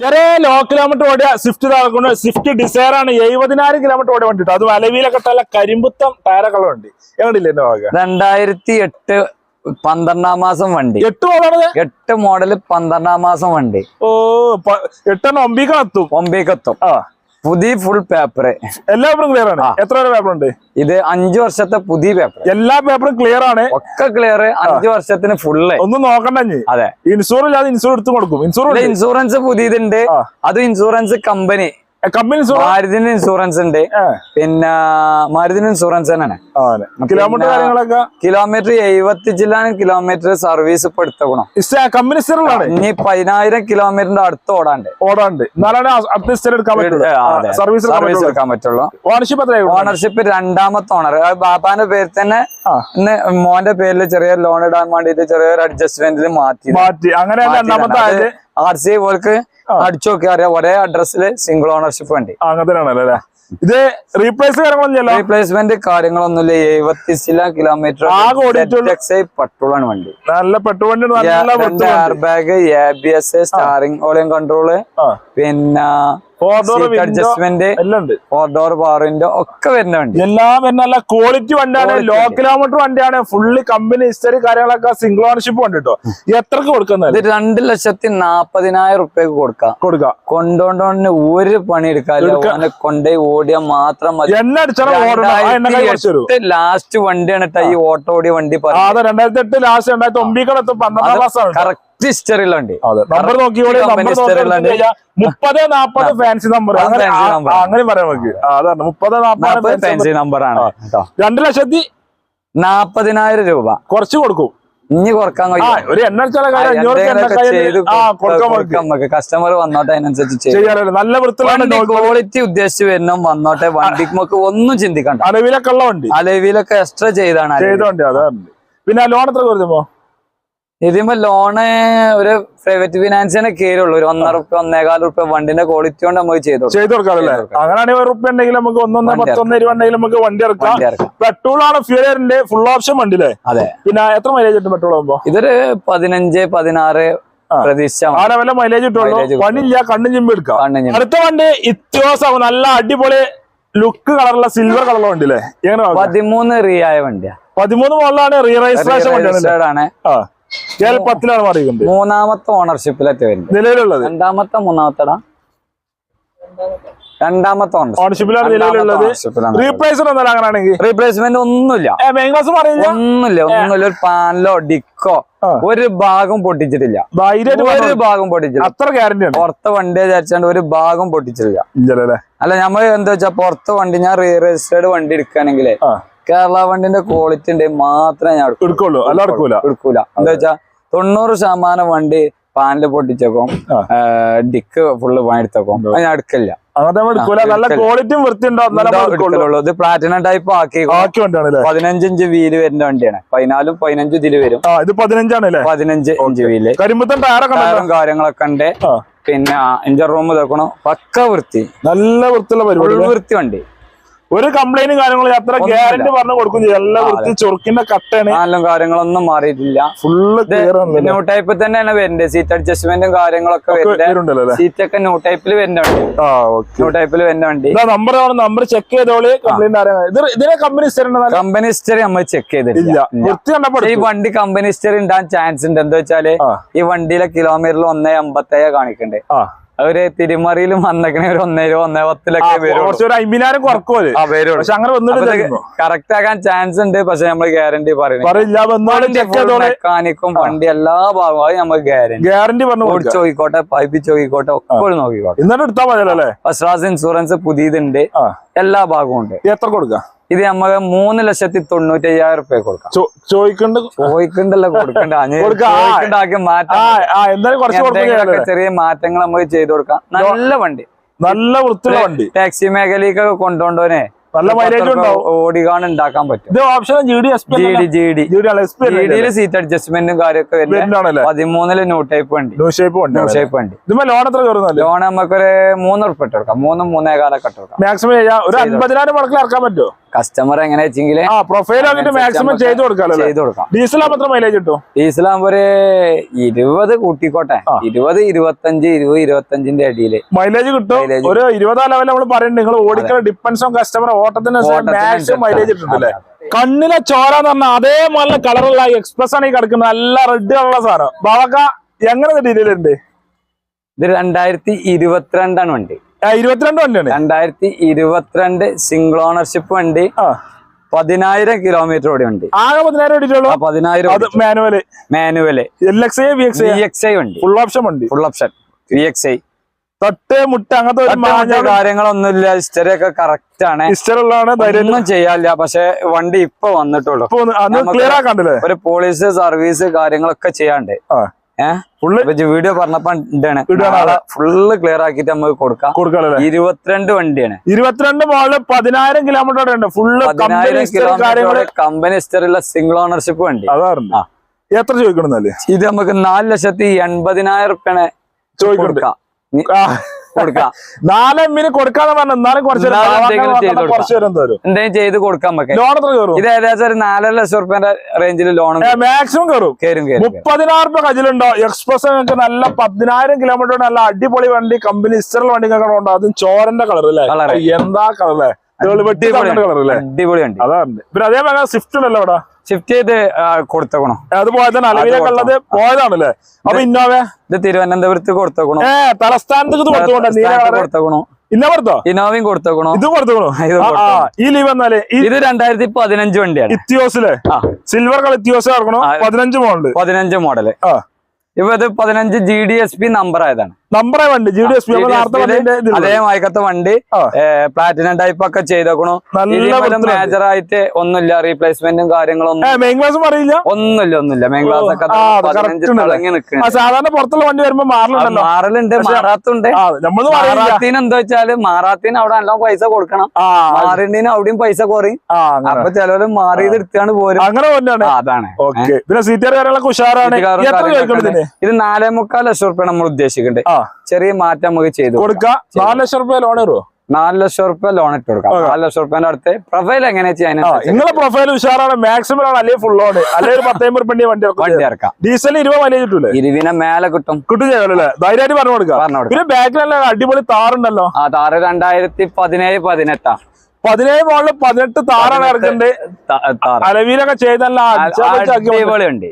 Speaker 2: ചെറിയ ലോ കിലോമീറ്റർ ഓടിയ സ്വിഫ്റ്റ് താഴെ സ്വിഫ്റ്റ് ഡിസയർ ആണ് എഴുപതിനായിരം കിലോമീറ്റർ ഓടിയ വണ്ടി അത് അലവിയിലൊക്കെ ഇട്ടുള്ള കരിമ്പുത്തം ടയറൊക്കെ ഉള്ള വണ്ടി. എന്റെ ഭാഗം?
Speaker 1: രണ്ടായിരത്തി എട്ട് പന്ത്രണ്ടാം മാസം വണ്ടി.
Speaker 2: എട്ട് മോഡലാണ്
Speaker 1: എട്ട് മോഡൽ പന്ത്രണ്ടാം മാസം വണ്ടി.
Speaker 2: ഓ എട്ടെണ്ണം ഒമ്പിക്കത്തും
Speaker 1: ഒമ്പേക്കെത്തും.
Speaker 2: ആ.
Speaker 1: പുതിയ ഫുൾ പേപ്പർ
Speaker 2: എല്ലാ പേപ്പറും ക്ലിയർ ആണ് എത്ര വരെ പേപ്പർ ഉണ്ട്?
Speaker 1: ഇത് അഞ്ചു വർഷത്തെ പുതിയ പേപ്പർ
Speaker 2: എല്ലാ പേപ്പറും ക്ലിയർ ആണ്.
Speaker 1: ഒക്കെ ക്ലിയർ അഞ്ചു വർഷത്തിന് ഫുള്ള്
Speaker 2: ഒന്നും നോക്കണ്ട
Speaker 1: അതെ.
Speaker 2: ഇൻഷൂർ ഇല്ലാതെ ഇൻഷൂർ എടുത്ത് കൊടുക്കും. ഇൻഷൂർ
Speaker 1: ഇതിൽ ഇൻഷുറൻസ് പുതിയതുണ്ട്. അത് ഇൻഷുറൻസ് കമ്പനി മാരുതിന് ഇൻഷുറൻസ് ഉണ്ട്. പിന്നെ മാരുതിന് ഇൻഷുറൻസ് തന്നെയാണ്.
Speaker 2: കിലോമീറ്റർ കാര്യങ്ങളൊക്കെ?
Speaker 1: കിലോമീറ്റർ എഴുപത്തി ജില്ലാണ് കിലോമീറ്റർ സർവീസ് ഇപ്പൊ എടുത്തോണം
Speaker 2: കമ്പനി
Speaker 1: ഇനി പതിനായിരം കിലോമീറ്ററിന്റെ അടുത്ത് ഓടാണ്ട്
Speaker 2: ഓടാണ്ട്. സർവീസ്
Speaker 1: സർവീസ് എടുക്കാൻ പറ്റുള്ളൂ.
Speaker 2: ഓണർഷിപ്പ്
Speaker 1: ഓണർഷിപ്പ് രണ്ടാമത്തെ ഓണർ ബാപ്പാന്റെ പേര് തന്നെ. ഇന്ന് മോന്റെ പേരിൽ ചെറിയ ലോൺ ഇടാൻ വേണ്ടിട്ട് ചെറിയൊരു അഡ്ജസ്റ്റ്മെന്റിൽ മാറ്റി.
Speaker 2: മാറ്റി. അങ്ങനെ രണ്ടാമത്തെ
Speaker 1: ആർ സി പോർക്ക് അടിച്ചു നോക്കി അറിയാം ഒരേ അഡ്രസ്സിൽ സിംഗിൾ ഓണർഷിപ്പ് വണ്ടി.
Speaker 2: ആ, അങ്ങനെ ഇത് റീപ്ലേസ് കാര്യങ്ങളൊന്നുമില്ല
Speaker 1: റീപ്ലേസ്മെന്റ് കാര്യങ്ങളൊന്നുമില്ല എഴുപത്തി ചില കിലോമീറ്റർ ആണ് വണ്ടി.
Speaker 2: നല്ല പെട്രോൾ വണ്ടി. നല്ല
Speaker 1: air bag A B S steering ഓളിയം
Speaker 2: control
Speaker 1: പിന്നെ adjustment four door power window ഒക്കെ വരുന്ന വണ്ടി.
Speaker 2: എല്ലാം നല്ല ക്വാളിറ്റി വണ്ടിയാണ്. ലോ കിലോമീറ്റർ വണ്ടിയാണ്. ഫുള്ള് കമ്പനി ഹിസ്റ്ററി കാര്യങ്ങളൊക്കെ സിംഗിൾ ഓണർഷിപ്പ് ഉണ്ട് കേട്ടോ എത്രക്ക് കൊടുക്കുന്നത്
Speaker 1: രണ്ടു ലക്ഷത്തി നാപ്പതിനായിരം റുപ്യക്ക് കൊടുക്കാം.
Speaker 2: കൊടുക്കാം.
Speaker 1: കൊണ്ടോണ്ടോണ്ട് ഒരു പണി എടുക്കാതെ കൊണ്ടേ ഓടിയാൽ മാത്രം മതി. ലാസ്റ്റ് വണ്ടിയാണ് ഈ ഓട്ടോ ഓടിയ വണ്ടി
Speaker 2: രണ്ടായിരത്തി എട്ട് ലാസ്റ്റ് രണ്ടായിരത്തി ക്ലാസ്
Speaker 1: കറക്റ്റ്
Speaker 2: നമ്പർ
Speaker 1: ഉള്ളത്.
Speaker 2: മുപ്പത് നാപ്പത് ഫാൻസി നമ്പർ അങ്ങനെ പറയാം നമുക്ക് അതാണ്. മുപ്പത് നാപ്പത്.
Speaker 1: ഫാൻസി കേട്ടോ.
Speaker 2: രണ്ട് ലക്ഷത്തി
Speaker 1: നാപ്പതിനായിരം രൂപ.
Speaker 2: കുറച്ച് കൊടുക്കും.
Speaker 1: ഇനി കുറയ്ക്കാൻ
Speaker 2: ഒരു എണ്ണ
Speaker 1: കസ്റ്റമർ വന്നോട്ടെ അതിനനുസരിച്ച്
Speaker 2: നല്ല വൃത്തിയിലാണ്
Speaker 1: വണ്ടി ക്വാളിറ്റി ഉദ്ദേശിച്ച് വരുന്ന വന്നോട്ടെ. വണ്ടിക്ക് ഒന്നും ചിന്തിക്കണ്ട.
Speaker 2: അലവിലൊക്കെ ഉള്ള വണ്ടി.
Speaker 1: അലവിലൊക്കെ എക്സ്ട്രാ ചെയ്താണ്
Speaker 2: പിന്നെ ലോൺ എത്ര കൊടുക്കുമ്പോ
Speaker 1: ഇതിപ്പോ ലോണ് ഒരു പ്രൈവറ്റ് ഫിനാൻസിനെ കയറുള്ളൂ ഒരു ഒന്നര റുപ്യ ഒന്നേകാൽ റുപ്യ വണ്ടിന്റെ ക്വാളിറ്റി കൊണ്ട് നമുക്ക് ചെയ്തു
Speaker 2: ചെയ്തു കൊടുക്കാറല്ലേ. അങ്ങനെയാണെങ്കിൽ ഒരു റുപ്യ ഉണ്ടെങ്കിൽ നമുക്ക് ഒന്നൊന്ന് പത്തൊന്ന് ഇരുപത് ഉണ്ടെങ്കിൽ നമുക്ക് വണ്ടി ഇറക്കാം. പെട്രോൾ ആണ് ഫ്യൂലറിന്റെ ഫുൾ ഓപ്ഷൻ വണ്ടിയില്ലേ
Speaker 1: അതെ.
Speaker 2: പിന്നെ എത്ര മൈലേജ് കിട്ടും പെട്രോൾ ആകുമ്പോ
Speaker 1: ഇതൊരു പതിനഞ്ച് പതിനാറ്
Speaker 2: ആ.
Speaker 1: പ്രതീക്ഷ
Speaker 2: മൈലേജ് കിട്ടുള്ളൂ.
Speaker 1: പണില്ല.
Speaker 2: പണിയില്ല കണ്ണും ചിമ്പ് എടുക്കാം. അടുത്ത വണ്ടി ഇത്യോസം നല്ല അടിപൊളി ലുക്ക് കളറുള്ള സിൽവർ കളറുള്ള വണ്ടി അല്ലേ?
Speaker 1: പതിമൂന്ന് റീ ആയ വണ്ടിയാ.
Speaker 2: പതിമൂന്ന് മോളിലാണ് റീ രജിസ്ട്രേഷൻ വണ്ടിയാണ് പത്തിലാണ് മാറിയിട്ടുണ്ട്
Speaker 1: മൂന്നാമത്തെ ഓണർഷിപ്പിലൊക്കെ വരുന്നത്.
Speaker 2: നിലവിലുള്ളത്?
Speaker 1: രണ്ടാമത്തെ മൂന്നാമത്തെടാ? രണ്ടാമത്തെ ഓണർഷിപ്പ്
Speaker 2: ഓണർഷിപ്പിലാണ് നിലവിലുള്ളത്. റീപ്ലേസർ ഒന്നല്ല അങ്ങനെയാണെങ്കിൽ
Speaker 1: റീപ്ലേസ്മെന്റ് ഒന്നുമില്ല. ഒരു പാനലോ ഡിക്കോ ഒരു ഭാഗം പൊട്ടിച്ചിട്ടില്ല. ഒരു ഭാഗം പൊട്ടിച്ചില്ല
Speaker 2: അത്ര ഗ്യാരണ്ടി
Speaker 1: പുറത്തെ വണ്ടി വിചാരിച്ചാണ്ട് ഒരു ഭാഗം
Speaker 2: പൊട്ടിച്ചിട്ടില്ല.
Speaker 1: അല്ല നമ്മൾ എന്താ വെച്ചാ പുറത്ത് വണ്ടി ഞാൻ റീ രജിസ്റ്റേർഡ് വണ്ടി
Speaker 2: എടുക്കാണെങ്കിലേ
Speaker 1: കേരള വണ്ടിന്റെ ക്വാളിറ്റി ഉണ്ടെങ്കിൽ മാത്രമേ ഞാൻ എടുക്കൂ.
Speaker 2: എടുക്കുള്ളൂ. അല്ല എടുക്കൂല.
Speaker 1: എടുക്കൂല. എന്താ വെച്ചാ തൊണ്ണൂറ് ശതമാനം വണ്ടി പാനൽ പൊട്ടിച്ചേക്കും. ഡിക്ക് ഫുള്ള് പണിയെടുത്തേക്കും അത് ഞാൻ എടുക്കില്ല
Speaker 2: നല്ല ക്വാളിറ്റിയും വൃത്തി ഉണ്ടോ? എന്നാലും
Speaker 1: ഇതാ പ്ലാറ്റിനം ടൈപ്പ് ആക്കി പതിനഞ്ച് ഇഞ്ച് വീൽ വരുന്ന വണ്ടിയാണ്. പതിനാലും പതിനഞ്ചും ഇതിൽ വരും.
Speaker 2: ഇത് പതിനഞ്ചാണ്
Speaker 1: പതിനഞ്ച് ഇഞ്ച്
Speaker 2: വീൽ
Speaker 1: ടയറും കാര്യങ്ങളൊക്കെ ഉണ്ട്. പിന്നെ ഇഞ്ചർ റൂം ഇതാക്കണം പക്ക വൃത്തി.
Speaker 2: നല്ല വൃത്തിയുള്ള പരിപാടി
Speaker 1: വൃത്തി വണ്ടി.
Speaker 2: ഒരു കംപ്ലൈന്റും കാര്യങ്ങളും അത്ര. ഗ്യാരണ്ടി പറഞ്ഞു കൊടുക്കും ചെയ്യും. നല്ല വൃത്തി ചൊറുക്കിന്റെ കട്ടാണ്.
Speaker 1: നാലും കാര്യങ്ങളൊന്നും മാറിയിട്ടില്ല.
Speaker 2: ഫുള്ള്
Speaker 1: ന്യൂ ടൈപ്പിൽ തന്നെയാണ് വരുന്നത്. സീറ്റ് അഡ്ജസ്റ്റ്മെന്റും കാര്യങ്ങളൊക്കെ സീറ്റ് ഒക്കെ ന്യൂ ടൈപ്പിൽ വരുന്ന വണ്ടി. ന്യൂ ടൈപ്പിൽ വരുന്ന വണ്ടി.
Speaker 2: നമ്പർ നമ്പർ ചെക്ക് ചെയ്തോളി. കംപ്ലൈന്റ് അറിയാൻ ഇതിനെ കമ്പനി ഹിസ്റ്ററി
Speaker 1: കമ്പനി ഹിസ്റ്ററി നമ്മൾ ചെക്ക് ചെയ്തിട്ടില്ല. ഈ വണ്ടി കമ്പനി ഹിസ്റ്ററി ഉണ്ടാകാൻ ചാൻസ് ഉണ്ട്. എന്താ
Speaker 2: വെച്ചാൽ
Speaker 1: ഈ വണ്ടിയിലെ കിലോമീറ്ററിൽ ഒന്നേ അമ്പത്തേഴ് കാണിക്കണ്ടേ. അവർ തിരുമറിയിലും വന്നേക്കണേ ഒരു ഒന്നേ രൂപ ഒന്നേ പത്തിലൊക്കെ
Speaker 2: അമ്പതിനായിരം കുറക്കും അത്
Speaker 1: ആ വരുള്ളൂ.
Speaker 2: പക്ഷെ അങ്ങനെ വന്നിട്ട്
Speaker 1: കറക്റ്റ് ആക്കാൻ ചാൻസ് ഉണ്ട് പക്ഷെ നമ്മൾ ഗ്യാരണ്ടി പറയുന്നത് മെക്കാനിക്കും വണ്ടി എല്ലാ ഭാഗവും അത് നമ്മൾ ഗ്യാരണ്ടി
Speaker 2: ഗ്യാരണ്ടി പറഞ്ഞു
Speaker 1: ചോദിക്കോട്ടെ പൈപ്പ് ചോദിക്കോട്ടെ ഒക്കെ നോക്കിക്കോട്ടെ.
Speaker 2: എന്നിട്ട് എടുത്താൽ
Speaker 1: ഫസ്റ്റ് ക്ലാസ് ഇൻഷുറൻസ് പുതിയതുണ്ട്. എല്ലാ ഭാഗവും ഉണ്ട്.
Speaker 2: എത്ര കൊടുക്കാം?
Speaker 1: ഇത് നമുക്ക് മൂന്ന് ലക്ഷത്തി തൊണ്ണൂറ്റി അയ്യായിരം റുപ്യ കൊടുക്കാം.
Speaker 2: ചോദിക്കണ്ട്
Speaker 1: ചോദിക്കണ്ടല്ലോ കൊടുക്കണ്ട. മാറ്റാം ചെറിയ മാറ്റങ്ങൾ നമുക്ക് ചെയ്തു കൊടുക്കാം. നല്ല വണ്ടി.
Speaker 2: നല്ല വൃത്തിയുള്ള വണ്ടി.
Speaker 1: ടാക്സി മേഖലയിലേക്കൊക്കെ കൊണ്ടുപോണ്ടോനെ
Speaker 2: നല്ല മൈലേജ്
Speaker 1: ഓടികാണ് ഉണ്ടാക്കാൻ പറ്റും.
Speaker 2: ഇത് option G D S P
Speaker 1: G D G D
Speaker 2: G D S P
Speaker 1: G ഡിയിൽ സീറ്റ് അഡ്ജസ്റ്റ്മെന്റും കാര്യമൊക്കെ വരുന്നത് പതിമൂന്നിൽ ന്യൂ ടൈപ്പ് വണ്ടി.
Speaker 2: ന്യൂ ഷേപ്പ്
Speaker 1: ന്യൂ ഷേപ്പ്
Speaker 2: ഇതുമ്പോ ലോൺ എത്ര
Speaker 1: ലോൺ നമുക്കൊരു മൂന്ന് ഉറുപ്പ് മൂന്നും കൊടുക്കാം. മൂന്ന് മൂന്നേ കാലൊക്കെ ഇട്ട് കൊടുക്കാം.
Speaker 2: മാക്സിമം ഒരു അൻപതിനായിരം മുടക്കിൽ ഇറക്കാൻ പറ്റുമോ
Speaker 1: കസ്റ്റമർ എങ്ങനെ വെച്ചെങ്കിൽ
Speaker 2: ആ പ്രൊഫൈൽ ആക്കിട്ട് മാക്സിമം ചെയ്ത് കൊടുക്കാമല്ലോ
Speaker 1: ചെയ്ത് കൊടുക്കാം.
Speaker 2: എത്ര മൈലേജ് കിട്ടും?
Speaker 1: ഡീസലാകുമ്പോ ഒരു ഇരുപത് കൂട്ടിക്കോട്ടെ. ഇരുപത് ഇരുപത്തഞ്ച് ഇരുപത് ഇരുപത്തഞ്ചിന്റെ അടിയിൽ
Speaker 2: മൈലേജ് കിട്ടും.
Speaker 1: Mileage
Speaker 2: ഒരു ഇരുപതാം ലെവൽ നമ്മൾ നിങ്ങൾ ഓടിക്കുന്ന ഡിപ്പെൻസ് കസ്റ്റമർ ഓട്ടത്തിന് മാക്സിമം മൈലേജ് കണ്ണിലെ ചോര എന്ന് പറഞ്ഞാൽ അതേപോലെ കളറുള്ള എക്സ്പ്രസ് ആണ് ഈ കിടക്കുന്നത്. നല്ല റെഡ് കളറുള്ള സാധനം. ബാബക്ക എങ്ങനെ ഡീറ്റെയിൽ ഉണ്ട്
Speaker 1: ഇത് രണ്ടായിരത്തി ഇരുപത്തിരണ്ടാണ് വണ്ടി.
Speaker 2: ഇരുപത്തിരണ്ട് വണ്ടിയാണ്.
Speaker 1: രണ്ടായിരത്തി ഇരുപത്തിരണ്ട് സിംഗിൾ ഓണർഷിപ്പ് വണ്ടി. പതിനായിരം കിലോമീറ്റർ ഓടി വണ്ടി.
Speaker 2: ആകെ പതിനായിരം ഓടിയിട്ടുള്ളൂ?
Speaker 1: പതിനായിരം
Speaker 2: manual
Speaker 1: manual
Speaker 2: L X I V X
Speaker 1: V X I വണ്ടി.
Speaker 2: ഫുൾ ഓപ്ഷൻ വണ്ടി.
Speaker 1: Full option V X I
Speaker 2: തൊട്ട് മുട്ട അങ്ങനത്തെ
Speaker 1: കാര്യങ്ങളൊന്നുമില്ല. ഹിസ്റ്ററി ഒക്കെ കറക്റ്റ് ആണ്. ഒന്നും ചെയ്യാനില്ല. പക്ഷെ വണ്ടി ഇപ്പൊ വന്നിട്ടുള്ളൂ.
Speaker 2: ക്ലിയർ ആക്കാണ്ടല്ലേ?
Speaker 1: ഒരു പോലീസ് സർവീസ് കാര്യങ്ങളൊക്കെ ചെയ്യാണ്ട്.
Speaker 2: ഫുള്ള്
Speaker 1: വീഡിയോ പറഞ്ഞപ്പോ ഫുള്ള് ക്ലിയർ ആക്കിട്ട് നമുക്ക് കൊടുക്കാം.
Speaker 2: കൊടുക്കാം
Speaker 1: ഇരുപത്തിരണ്ട് വണ്ടിയാണ്.
Speaker 2: ഇരുപത്തിരണ്ട് മോളിൽ പതിനായിരം കിലോമീറ്റർ ഉണ്ട്. ഫുള്ള്
Speaker 1: പതിനായിരം
Speaker 2: കാര്യങ്ങൾ.
Speaker 1: കിലോമീറ്റർ കമ്പനി ഹിസ്റ്ററിലെ സിംഗിൾ ഓണർഷിപ്പ് വണ്ടി.
Speaker 2: എത്ര ചോദിക്കണമെന്നല്ലേ
Speaker 1: ഇത് നമുക്ക് നാല് ലക്ഷത്തി എൺപതിനായിരം റുപ്യാണ്
Speaker 2: ചോദിക്കുന്നുണ്ട്
Speaker 1: കൊടുക്കാം
Speaker 2: നാല് എമ്മിന് കൊടുക്കാന്ന് പറഞ്ഞു എന്നാലും കുറച്ച് കുറച്ച് തരും തരും.
Speaker 1: എന്തെങ്കിലും ചെയ്ത് കൊടുക്കാം നമുക്ക്.
Speaker 2: ലോൺ എത്ര കയറും?
Speaker 1: ഇത് ഏകദേശം ഒരു നാലര ലക്ഷം റുപ്യന്റെ റേഞ്ചിൽ ലോൺ
Speaker 2: മാക്സിമം കയറും.
Speaker 1: കയറും.
Speaker 2: മുപ്പതിനായിരം റുപ്യ കജിലുണ്ടോ എക്സ്പ്രസ് നിങ്ങൾക്ക് നല്ല പതിനായിരം കിലോമീറ്റർ നല്ല അടിപൊളി വണ്ടി കമ്പനി ഇസ്റ്റർ വണ്ടി നിങ്ങൾക്ക് ഉണ്ടോ അതും ചോരന്റെ കളർ അല്ലേ? എന്താ കളർ അല്ലേ?
Speaker 1: അടിപൊളി വണ്ടി.
Speaker 2: അതാണ്. പിന്നെ അതേപോലെ സ്വിഫ്റ്റ് ഉണ്ടല്ലോ ഇവിടെ.
Speaker 1: ഷിഫ്റ്റ് ചെയ്ത് കൊടുത്തേക്കണോ?
Speaker 2: അത് പോയത് അലവിലൊക്കെ ഉള്ളത് പോയതാണല്ലേ? അപ്പൊ ഇന്നോവ?
Speaker 1: ഇത് തിരുവനന്തപുരത്ത് കൊടുത്തേക്കണോ?
Speaker 2: കളർ
Speaker 1: കൊടുത്തേക്കണോ?
Speaker 2: ഇന്ന കൊടുത്തോ?
Speaker 1: ഇനോവയും കൊടുത്തേക്കണോ?
Speaker 2: ഇത് കൊടുത്തേക്കണോ? ഈ ലീവ് എന്നാൽ
Speaker 1: ഇത് രണ്ടായിരത്തി പതിനഞ്ച് വണ്ടിയാണ്.
Speaker 2: ഇത്യോസിലെ.
Speaker 1: ആ.
Speaker 2: സിൽവർ കളർ
Speaker 1: ആ.
Speaker 2: പതിനഞ്ച് മോഡൽ
Speaker 1: പതിനഞ്ച്
Speaker 2: മോഡൽ
Speaker 1: ഇപ്പൊ ഇത് പതിനഞ്ച് G D S P number ആയതാണ്.
Speaker 2: നമ്പറേ വണ്ടി ജി ഡി എസ് പി നേരത്തെ വണ്ടിന്റെ
Speaker 1: അതേ മയക്കത്തെ വണ്ടി. പ്ലാറ്റിനം ടൈപ്പ് ഒക്കെ ചെയ്തേക്കണു.
Speaker 2: നല്ല.
Speaker 1: മേജർ ആയിട്ട് ഒന്നുമില്ല റീപ്ലേസ്മെന്റും കാര്യങ്ങളൊന്നും
Speaker 2: ഏ മെയിൻ ക്ലാസ് അറിയില്ല
Speaker 1: ഒന്നുമില്ല ഒന്നുമില്ല. മെയിൻ ക്ലാസ് ഒക്കെ
Speaker 2: സാധാരണ പുറത്തുള്ള വണ്ടി വരുമ്പോ മാറലുണ്ടല്ലോ.
Speaker 1: മാറലുണ്ട് മാറാത്തുണ്ട്. മാറാത്തിന് എന്താ വെച്ചാൽ മാറാത്തിന് അവിടെ നല്ല പൈസ കൊടുക്കണം.
Speaker 2: ആ
Speaker 1: മാറിന് അവിടെയും പൈസ കുറയും. അപ്പൊ ചിലവര് മാറിയത് എടുത്താണ് പോരും.
Speaker 2: അങ്ങനെ
Speaker 1: അതാണ്.
Speaker 2: ഓക്കെ. പിന്നെ സീറ്റർ കാര്യങ്ങളൊക്കെ ഉഷാറാണ്.
Speaker 1: ഇത് നാലേ മുക്കാൽ ലക്ഷം റുപ്യ നമ്മൾ ഉദ്ദേശിക്കുന്നുണ്ട്. ചെറിയ മാറ്റം നമുക്ക് ചെയ്തു കൊടുക്കാം.
Speaker 2: നാല് ലക്ഷം റുപ്യ ലോൺ വരുമോ
Speaker 1: നാല് ലക്ഷം റുപ്യ ലോൺ ഇട്ട് കൊടുക്കാം. നാല് ലക്ഷം റുപ്യന്റെ അടുത്ത് പ്രൊഫൈൽ എങ്ങനെ ചെയ്യാൻ
Speaker 2: നിങ്ങളെ പ്രൊഫൈൽ ഉഷാറാണ്. മാക്സിമം ആണ് അല്ലെങ്കിൽ ഫുൾ ലോൺ അല്ലെങ്കിൽ പത്തമ്പത് റുപ്യ വണ്ടി
Speaker 1: വണ്ടി
Speaker 2: ഇറക്കും. ഡീസൽ ഇരുപത് മൈലേജ് കിട്ടൂലേ?
Speaker 1: ഇരുവിനെ മേലെ കിട്ടും.
Speaker 2: കിട്ടും ചെയ്യാമല്ലേ ധൈര്യമായിട്ട് പറഞ്ഞു കൊടുക്കാം
Speaker 1: പറഞ്ഞു കൊടുക്കാം.
Speaker 2: പിന്നെ ബാക്കിലല്ല അടിപൊളി താറുണ്ടല്ലോ
Speaker 1: ആ താറ് രണ്ടായിരത്തി പതിനേഴ് പതിനെട്ടാ.
Speaker 2: പതിനേഴ് മോളിൽ പതിനെട്ട് താറാണ് ഇറക്കുന്നുണ്ട്. അലവിയിലൊക്കെ ചെയ്ത് നല്ല അടിച്ചാക്കി
Speaker 1: അടിപൊളിയുണ്ട്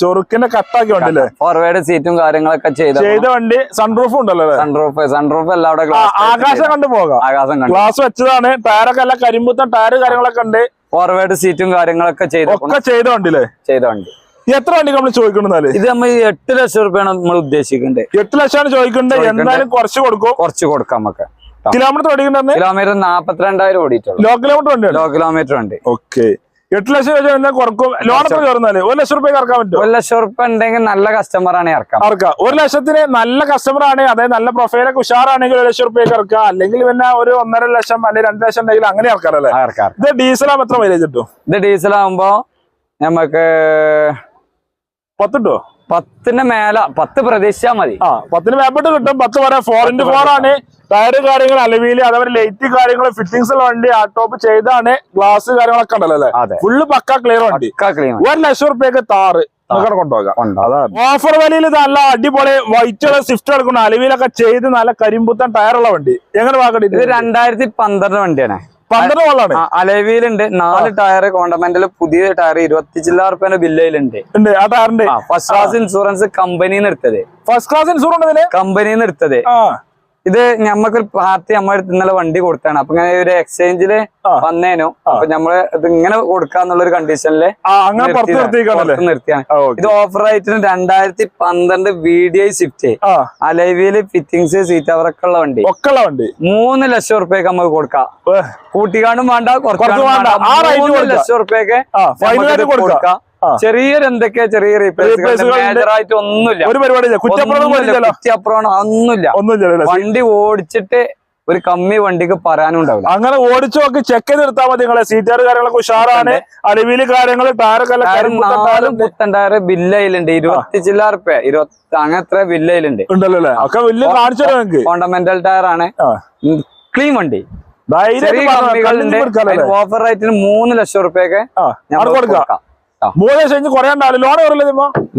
Speaker 2: ചൊറുക്കിന്റെ കട്ടാക്കി വണ്ടില്ലേ
Speaker 1: ഫോർവേഡ് സീറ്റും കാര്യങ്ങളൊക്കെ ചെയ്ത
Speaker 2: ചെയ്ത വണ്ടി സൺറൂഫ് ഉണ്ടല്ലോ
Speaker 1: സൺറൂഫ് സൺറൂഫ് എല്ലാം അവിടെ
Speaker 2: ആകാശം കണ്ടു പോകാം.
Speaker 1: ആകാശം കണ്ടു.
Speaker 2: ഗ്ലാസ് വെച്ചതാണ്. ടയറൊക്കെ എല്ലാം കരിമ്പുത്തം ടയർ കാര്യങ്ങളൊക്കെ ഉണ്ട്.
Speaker 1: ഫോർവേഡ് സീറ്റും കാര്യങ്ങളൊക്കെ ചെയ്ത
Speaker 2: ഒക്കെ ചെയ്ത വണ്ടില്ലേ
Speaker 1: ചെയ്ത വണ്ടി.
Speaker 2: എത്ര വണ്ടി നമ്മൾ ചോദിക്കുന്നത്
Speaker 1: ഇത് നമ്മൾ എട്ട് ലക്ഷം റുപ്യാണ് നമ്മൾ ഉദ്ദേശിക്കുന്നത്
Speaker 2: എട്ട് ലക്ഷമാണ് ചോദിക്കുന്നത് എന്തായാലും കുറച്ച് കൊടുക്കും.
Speaker 1: കുറച്ച് കൊടുക്കാം നമുക്ക്.
Speaker 2: കിലോമീറ്റർ ഓടിക്കണ്ടെന്ന്
Speaker 1: കിലോമീറ്റർ നാപ്പത്തിരണ്ടായിരം ഓടിയിട്ടുള്ളൂ.
Speaker 2: ലോ കിലോമീറ്റർ ഉണ്ട്
Speaker 1: ലോ കിലോമീറ്റർ ഉണ്ട്
Speaker 2: ഓക്കെ. എട്ട് ലക്ഷം രൂപ എന്താ കുറക്കും? ലോൺ എത്ര ചേർന്നാൽ? ഒരു ലക്ഷം റുപ്യ ഇറക്കാൻ പറ്റും
Speaker 1: ഒരു ലക്ഷം റുപ്യ ഉണ്ടെങ്കിൽ നല്ല കസ്റ്റമർ ആണ് ഇറക്കാം.
Speaker 2: ഇറക്കാം. ഒരു ലക്ഷത്തിന് നല്ല കസ്റ്റമർ ആണെങ്കിൽ അതായത് നല്ല പ്രൊഫൈലൊക്കെ ഉഷാറാണെങ്കിൽ ഒരു ലക്ഷം റുപ്യക്ക് ഇറക്കാം. അല്ലെങ്കിൽ പിന്നെ ഒരു ഒന്നര ലക്ഷം അല്ലെങ്കിൽ രണ്ട് ലക്ഷം ഉണ്ടെങ്കിൽ അങ്ങനെ ഇറക്കാറല്ലേ?
Speaker 1: ഇറക്കാം.
Speaker 2: ഇത് ഡീസലാകുമ്പോൾ എത്ര മൈലേജ് കിട്ടും?
Speaker 1: ഇത് ഡീസൽ ആകുമ്പോ നമുക്ക്
Speaker 2: പത്ത്
Speaker 1: പത്തിന് മേല പത്ത് പ്രതീക്ഷിച്ചാ മതി.
Speaker 2: ആ പത്തിന് മേപ്പിട്ട് കിട്ടും. പത്ത് വരെ ഫോർ ഇന്റു ഫോർ ആണ്. ടയർ കാര്യങ്ങൾ അലവിയിൽ അതേപോലെ ലൈറ്റ് കാര്യങ്ങൾ ഫിറ്റിംഗ്സ് ഉള്ള വണ്ടി ആ ടോപ്പ് ചെയ്താണ്. ഗ്ലാസ് കാര്യങ്ങളൊക്കെ ഉണ്ടല്ലോ അല്ലേ?
Speaker 1: അതെ.
Speaker 2: ഫുള്ള് പക്ക ക്ലിയർ വണ്ടി. ഒരു ലക്ഷം റുപ്യക്ക് താറ് ഓഫർ വിലയിൽ നല്ല അടിപൊളി വൈറ്റ് സ്വിഫ്റ്റ് എടുക്കുന്ന അലവിയിലൊക്കെ ചെയ്ത് നല്ല കരിമ്പുത്തൻ ടയറുള്ള വണ്ടി. എങ്ങനെ
Speaker 1: ഇത്?
Speaker 2: വാക്കട്ടി
Speaker 1: രണ്ടായിരത്തി പന്ത്രണ്ട് വണ്ടിയാണ്.
Speaker 2: പന്ത്രണ്ട് വള്ളാണ്
Speaker 1: അലവിയിലുണ്ട്. നാല് ടയർ കോണ്ടമെന്റിൽ പുതിയ ടയർ ഇരുപത്തി ചില്ലാറ് റുപ്യന്റെ ബില്ലയിലുണ്ട്
Speaker 2: ആ ടയറിന്റെ
Speaker 1: ഫസ്റ്റ് ക്ലാസ് ഇൻഷുറൻസ് കമ്പനിന്ന് എടുത്തത്.
Speaker 2: ഫസ്റ്റ് ക്ലാസ് ഇൻഷുറൻസ്
Speaker 1: കമ്പനിന്ന് എടുത്തത്. ഇത് ഞമ്മക്കൊരു പാർട്ടി നമ്മുടെ അടുത്ത് ഇന്നലെ വണ്ടി കൊടുത്താണ്. അപ്പൊ ഇങ്ങനെ ഒരു
Speaker 2: എക്സ്ചേഞ്ചിൽ.
Speaker 1: വന്നേനു. അപ്പൊ നമ്മൾ ഇത് ഇങ്ങനെ കൊടുക്കാന്നുള്ള ഒരു
Speaker 2: കണ്ടീഷനിൽ
Speaker 1: നിർത്തിയാണ്. ഇത് ഓഫർ ആയിട്ട് രണ്ടായിരത്തി പന്ത്രണ്ട് വി ഡി ഐ സ്വിഫ്റ്റ് അലൈവിയിൽ ഫിറ്റിംഗ്സ് സീറ്റ് അവരൊക്കെ ഉള്ള വണ്ടി.
Speaker 2: ഒക്കെ വണ്ടി.
Speaker 1: മൂന്ന് ലക്ഷം റുപ്യക്ക് നമുക്ക് കൊടുക്കാം.
Speaker 2: കൂട്ടിക്കാണും
Speaker 1: കൂട്ടിക്കാണ്ടും വേണ്ട
Speaker 2: കുറച്ച് വേണ്ട.
Speaker 1: മൂന്ന് ലക്ഷം റുപ്യക്ക്
Speaker 2: കൊടുക്കാം.
Speaker 1: ചെറിയൊരു എന്തൊക്കെയാ ചെറിയ ആയിട്ട് ഒന്നുമില്ല
Speaker 2: ഒരു
Speaker 1: പരിപാടിയില്ല. ഒന്നുമില്ല വണ്ടി ഓടിച്ചിട്ട് ഒരു കമ്മി വണ്ടിക്ക് പറയാനും ഉണ്ടാവില്ല
Speaker 2: അങ്ങനെ ഓടിച്ചു നോക്കി ചെക്ക് എടുത്താൽ മതി നിങ്ങളെ. സീറ്റാറ് കാര്യങ്ങളൊക്കെ ഉഷാറാണ്. അലവിൽ കാര്യങ്ങൾ എല്ലാം
Speaker 1: ടയർ ബില്ലയിലുണ്ട്. ഇരുപത്തി ചില്ലാർ റുപ്യ ഇരുപത്തി അങ്ങനത്തെ ബില്ലയിലുണ്ട്.
Speaker 2: ഉണ്ടല്ലോ ഒക്കെ കാണിച്ചു
Speaker 1: ഫോണ്ടമെന്റൽ ടയർ ആണ്. ക്ലീൻ വണ്ടി? ഓഫർ റേറ്റിന് മൂന്ന് ലക്ഷം റുപ്യൊക്കെ
Speaker 2: കൊടുക്കാം. മൂന്ന് ലക്ഷം കഴിഞ്ഞ് കുറയാണ്ടാവില്ല ലോൺ കയറില്ല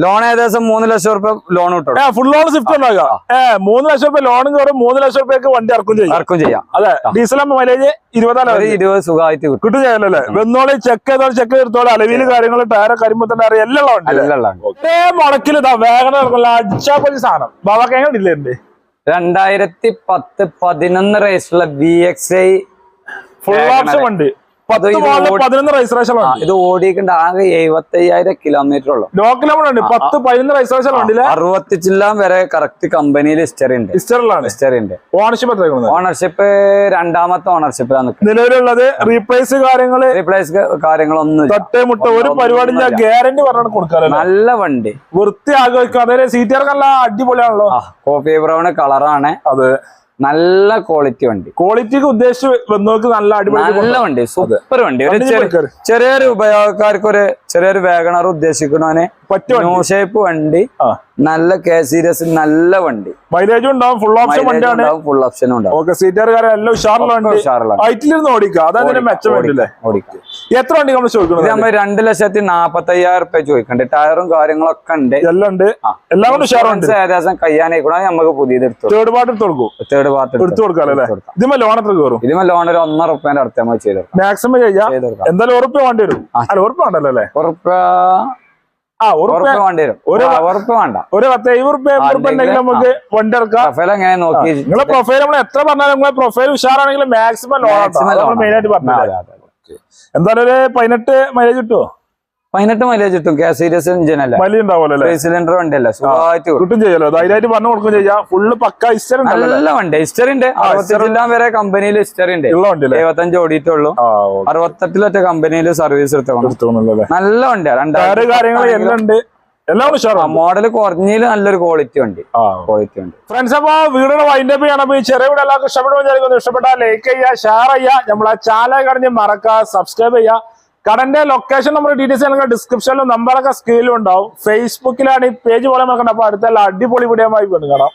Speaker 1: ലോൺ ഏകദേശം മൂന്ന് ലക്ഷം റുപ്യ ലോൺ കിട്ടും
Speaker 2: ഫുൾ ലോൺ സ്വിഫ്റ്റ് ഉണ്ടാകുക ഏ മൂന്ന് ലക്ഷം രൂപ ലോണും കയറും മൂന്ന് ലക്ഷം രൂപയ്ക്ക് വണ്ടി ഇറക്കും ചെയ്യും.
Speaker 1: ഇറക്കും ചെയ്യാം.
Speaker 2: അതെ ഡീസൽ ആകുമ്പോൾ മൈലേജ് ഇരുപതാലോ
Speaker 1: ഇരുപത് സുഖമായിട്ട് കിട്ടും.
Speaker 2: ചെയ്യാനല്ലേ വെന്നോളി ചെക്ക് ചെയ്തോളി ചെക്ക് ചെയ്തോളി. അലവിൽ കാര്യങ്ങൾ ടയർ കരിമ്പത്തിന്റെ അറിയാം. എല്ലാം
Speaker 1: അല്ലല്ല
Speaker 2: ഒരേ മുടക്കിൽ ഇതാ വേഗം ഇറങ്ങില്ല അടിച്ചാ പൊളി സാധനം. ബാബാക്ക് എങ്ങനെ ഇല്ലേ
Speaker 1: രണ്ടായിരത്തി പത്ത് പതിനൊന്ന് റേസിലുള്ള B X I
Speaker 2: full option വണ്ടി. പതിനൊന്ന് രജിസ്ട്രേഷൻ
Speaker 1: ഇത് ഓടിക്കേണ്ട ആകെ എഴുപത്തി അയ്യായിരം കിലോമീറ്റർ ഉള്ളു.
Speaker 2: ലോ കിലോമീറ്റർ ഉണ്ട്. പത്ത് പതിനൊന്ന് രജിസ്ട്രേഷൻ വണ്ടിയിലെ
Speaker 1: അറുപത്തി ചില്ലാൻ വരെ കറക്റ്റ് കമ്പനിയിൽ ഹിസ്റ്ററി ഉണ്ട്.
Speaker 2: ഹിസ്റ്ററിലാണ്
Speaker 1: ഹിസ്റ്ററി ഉണ്ട്.
Speaker 2: ഓണർഷിപ്പ് എത്ര
Speaker 1: ഓണർഷിപ്പ് രണ്ടാമത്തെ ഓണർഷിപ്പിലാണ്
Speaker 2: നിലവിലുള്ളത് റീപ്ലേസ് കാര്യങ്ങൾ
Speaker 1: റീപ്ലേസ് കാര്യങ്ങളൊന്നും
Speaker 2: തട്ടേ മുട്ട ഒരു പരിപാടി ഗ്യാരണ്ടി പറഞ്ഞാണ് കൊടുക്കാറ്
Speaker 1: നല്ല വണ്ടി.
Speaker 2: വൃത്തി ആഗ്രഹിക്കും അതേ നല്ല അടിപൊളിയാണല്ലോ.
Speaker 1: കോഫി ബ്രൗൺ കളറാണ്
Speaker 2: അതെ.
Speaker 1: നല്ല ക്വാളിറ്റി വണ്ടി.
Speaker 2: ക്വാളിറ്റിക്ക് ഉദ്ദേശിച്ച് വന്നവർക്ക് നല്ല അടിപൊളി
Speaker 1: നല്ല വണ്ടി സൂപ്പർ വണ്ടി ഒരു. ചെറിയൊരു ഉപയോഗക്കാർക്ക് ഒരു ചെറിയൊരു വേഗണർ
Speaker 2: ഉദ്ദേശിക്കണോനെ
Speaker 1: ന്യൂ ഷേപ്പ് വണ്ടി. നല്ല കെ സീരിയസ് നല്ല വണ്ടി.
Speaker 2: മൈലേജും ഉണ്ടാവും ഫുൾ ഓപ്ഷൻ വണ്ടിയാണ്.
Speaker 1: ഫുൾ ഓപ്ഷനും ഉണ്ടാവും.
Speaker 2: ഓക്കെ അതായത് എത്ര വണ്ടി നമ്മൾ ചോദിക്കുന്നത്?
Speaker 1: നമ്മൾ രണ്ട് ലക്ഷത്തി നാപ്പത്തി അയ്യായിരം റുപ്യ ചോദിക്കണ്ട്. ടയറും കാര്യങ്ങളൊക്കെ ഉണ്ട്.
Speaker 2: എല്ലാം ഉണ്ട്. എല്ലാം കൊണ്ട് ഉഷാറുണ്ട്
Speaker 1: ഇൻഷുറൻസ് ഏകദേശം കയ്യാനായിക്കൂടാ നമുക്ക് പുതിയത് എടുത്തു
Speaker 2: തേർഡ് പാർട്ടി എടുത്ത് കൊടുക്കും.
Speaker 1: തേർഡ് പാർട്ട്
Speaker 2: എടുത്തു കൊടുക്കാം. ഇതിമേ ലോൺ എത്ര കയറും?
Speaker 1: ഇതിമ ലോൺ ഒരു ഒന്നര റുപ്യന്റെ അടുത്ത് നമ്മൾ ചെയ്തു
Speaker 2: മാക്സിമം ചെയ്യാം. എന്തായാലും ഉറപ്പ് വേണ്ടി വരും. ഉറപ്പ് വേണ്ടല്ലോ അല്ലേ?
Speaker 1: ഉറപ്പ്.
Speaker 2: ആ ഉറപ്പ്
Speaker 1: ഉറപ്പ് വേണ്ടി വരും.
Speaker 2: ഒരു-
Speaker 1: ആ, ഉറപ്പ് വേണ്ട.
Speaker 2: ഒരു പത്ത് എഴുപത് റുപ്യ ഉണ്ടെങ്കിൽ നമുക്ക് വണ്ടി ഇറക്കാം
Speaker 1: പ്രൊഫൈൽ എങ്ങനെ നോക്കി
Speaker 2: നിങ്ങളെ പ്രൊഫൈൽ നമ്മൾ എത്ര പറഞ്ഞാലും നിങ്ങളെ പ്രൊഫൈൽ ഉഷാറാണെങ്കിൽ മാക്സിമം ലോൺ മെയിൻ ആയിട്ട്. എന്തായാലും ഒരു പതിനെട്ട് മൈലേജ് കിട്ടുമോ
Speaker 1: പതിനെട്ട് മൈലേജ് കിട്ടും കെ സീരിയസ് എഞ്ചിൻ അല്ല?
Speaker 2: വലിയ ഉണ്ടാവുമല്ലോ
Speaker 1: സിലിണ്ടർ വണ്ടി അല്ലേ സുഖമായിട്ട് കിട്ടും.
Speaker 2: ചെയ്യാലോ? ധൈര്യമായിട്ട് പറഞ്ഞു കൊടുക്കും ചെയ്യാം. ഫുള്ള് പക്ക ഹിസ്റ്ററി
Speaker 1: നല്ല വണ്ടി. ഹിസ്റ്ററി ഉണ്ട്. അറുപത്തിരണ്ടാം വരെ കമ്പനിയിൽ ഹിസ്റ്ററി ഉണ്ട്. എഴുപത്തഞ്ച് ഓടിയിട്ടുള്ളൂ. അറുപത്തെട്ടിലൊറ്റ കമ്പനിയിൽ സർവീസ്
Speaker 2: അല്ലേ?
Speaker 1: നല്ല വണ്ടിയാ.
Speaker 2: ഉഷാറാണ്.
Speaker 1: മോഡൽ കുറഞ്ഞതിൽ നല്ലൊരു ക്വാളിറ്റി
Speaker 2: ഉണ്ട്
Speaker 1: ക്വാളിറ്റി ഉണ്ട്
Speaker 2: ഫ്രണ്ട്സ് അപ്പൊ വീടിന് വൈൻഡ് അപ്പ് ചെയ്യണം ചെറിയ വീട് എല്ലാവർക്കും ഇഷ്ടപ്പെട്ടു വിചാരിക്കുന്നു. ഇഷ്ടപ്പെട്ടാൽ ലൈക്ക് ചെയ്യുക ഷെയർ ചെയ്യുക. നമ്മളെ ചാനൽ കടഞ്ഞ് മറക്കുക സബ്സ്ക്രൈബ് ചെയ്യുക. കടന്റെ ലൊക്കേഷൻ നമ്മുടെ ഡീറ്റെയിൽസ് ഞങ്ങൾക്ക് ഡിസ്ക്രിപ്ഷനിലും നമ്പറൊക്കെ സ്ക്രീനിലും ഉണ്ടാവും. ഫേസ്ബുക്കിലാണ് ഈ പേജ് പോലെ നോക്കേണ്ടത് അപ്പൊ അടുത്തുള്ള അടിപൊളി വീഡിയോ ആയി കാണാം.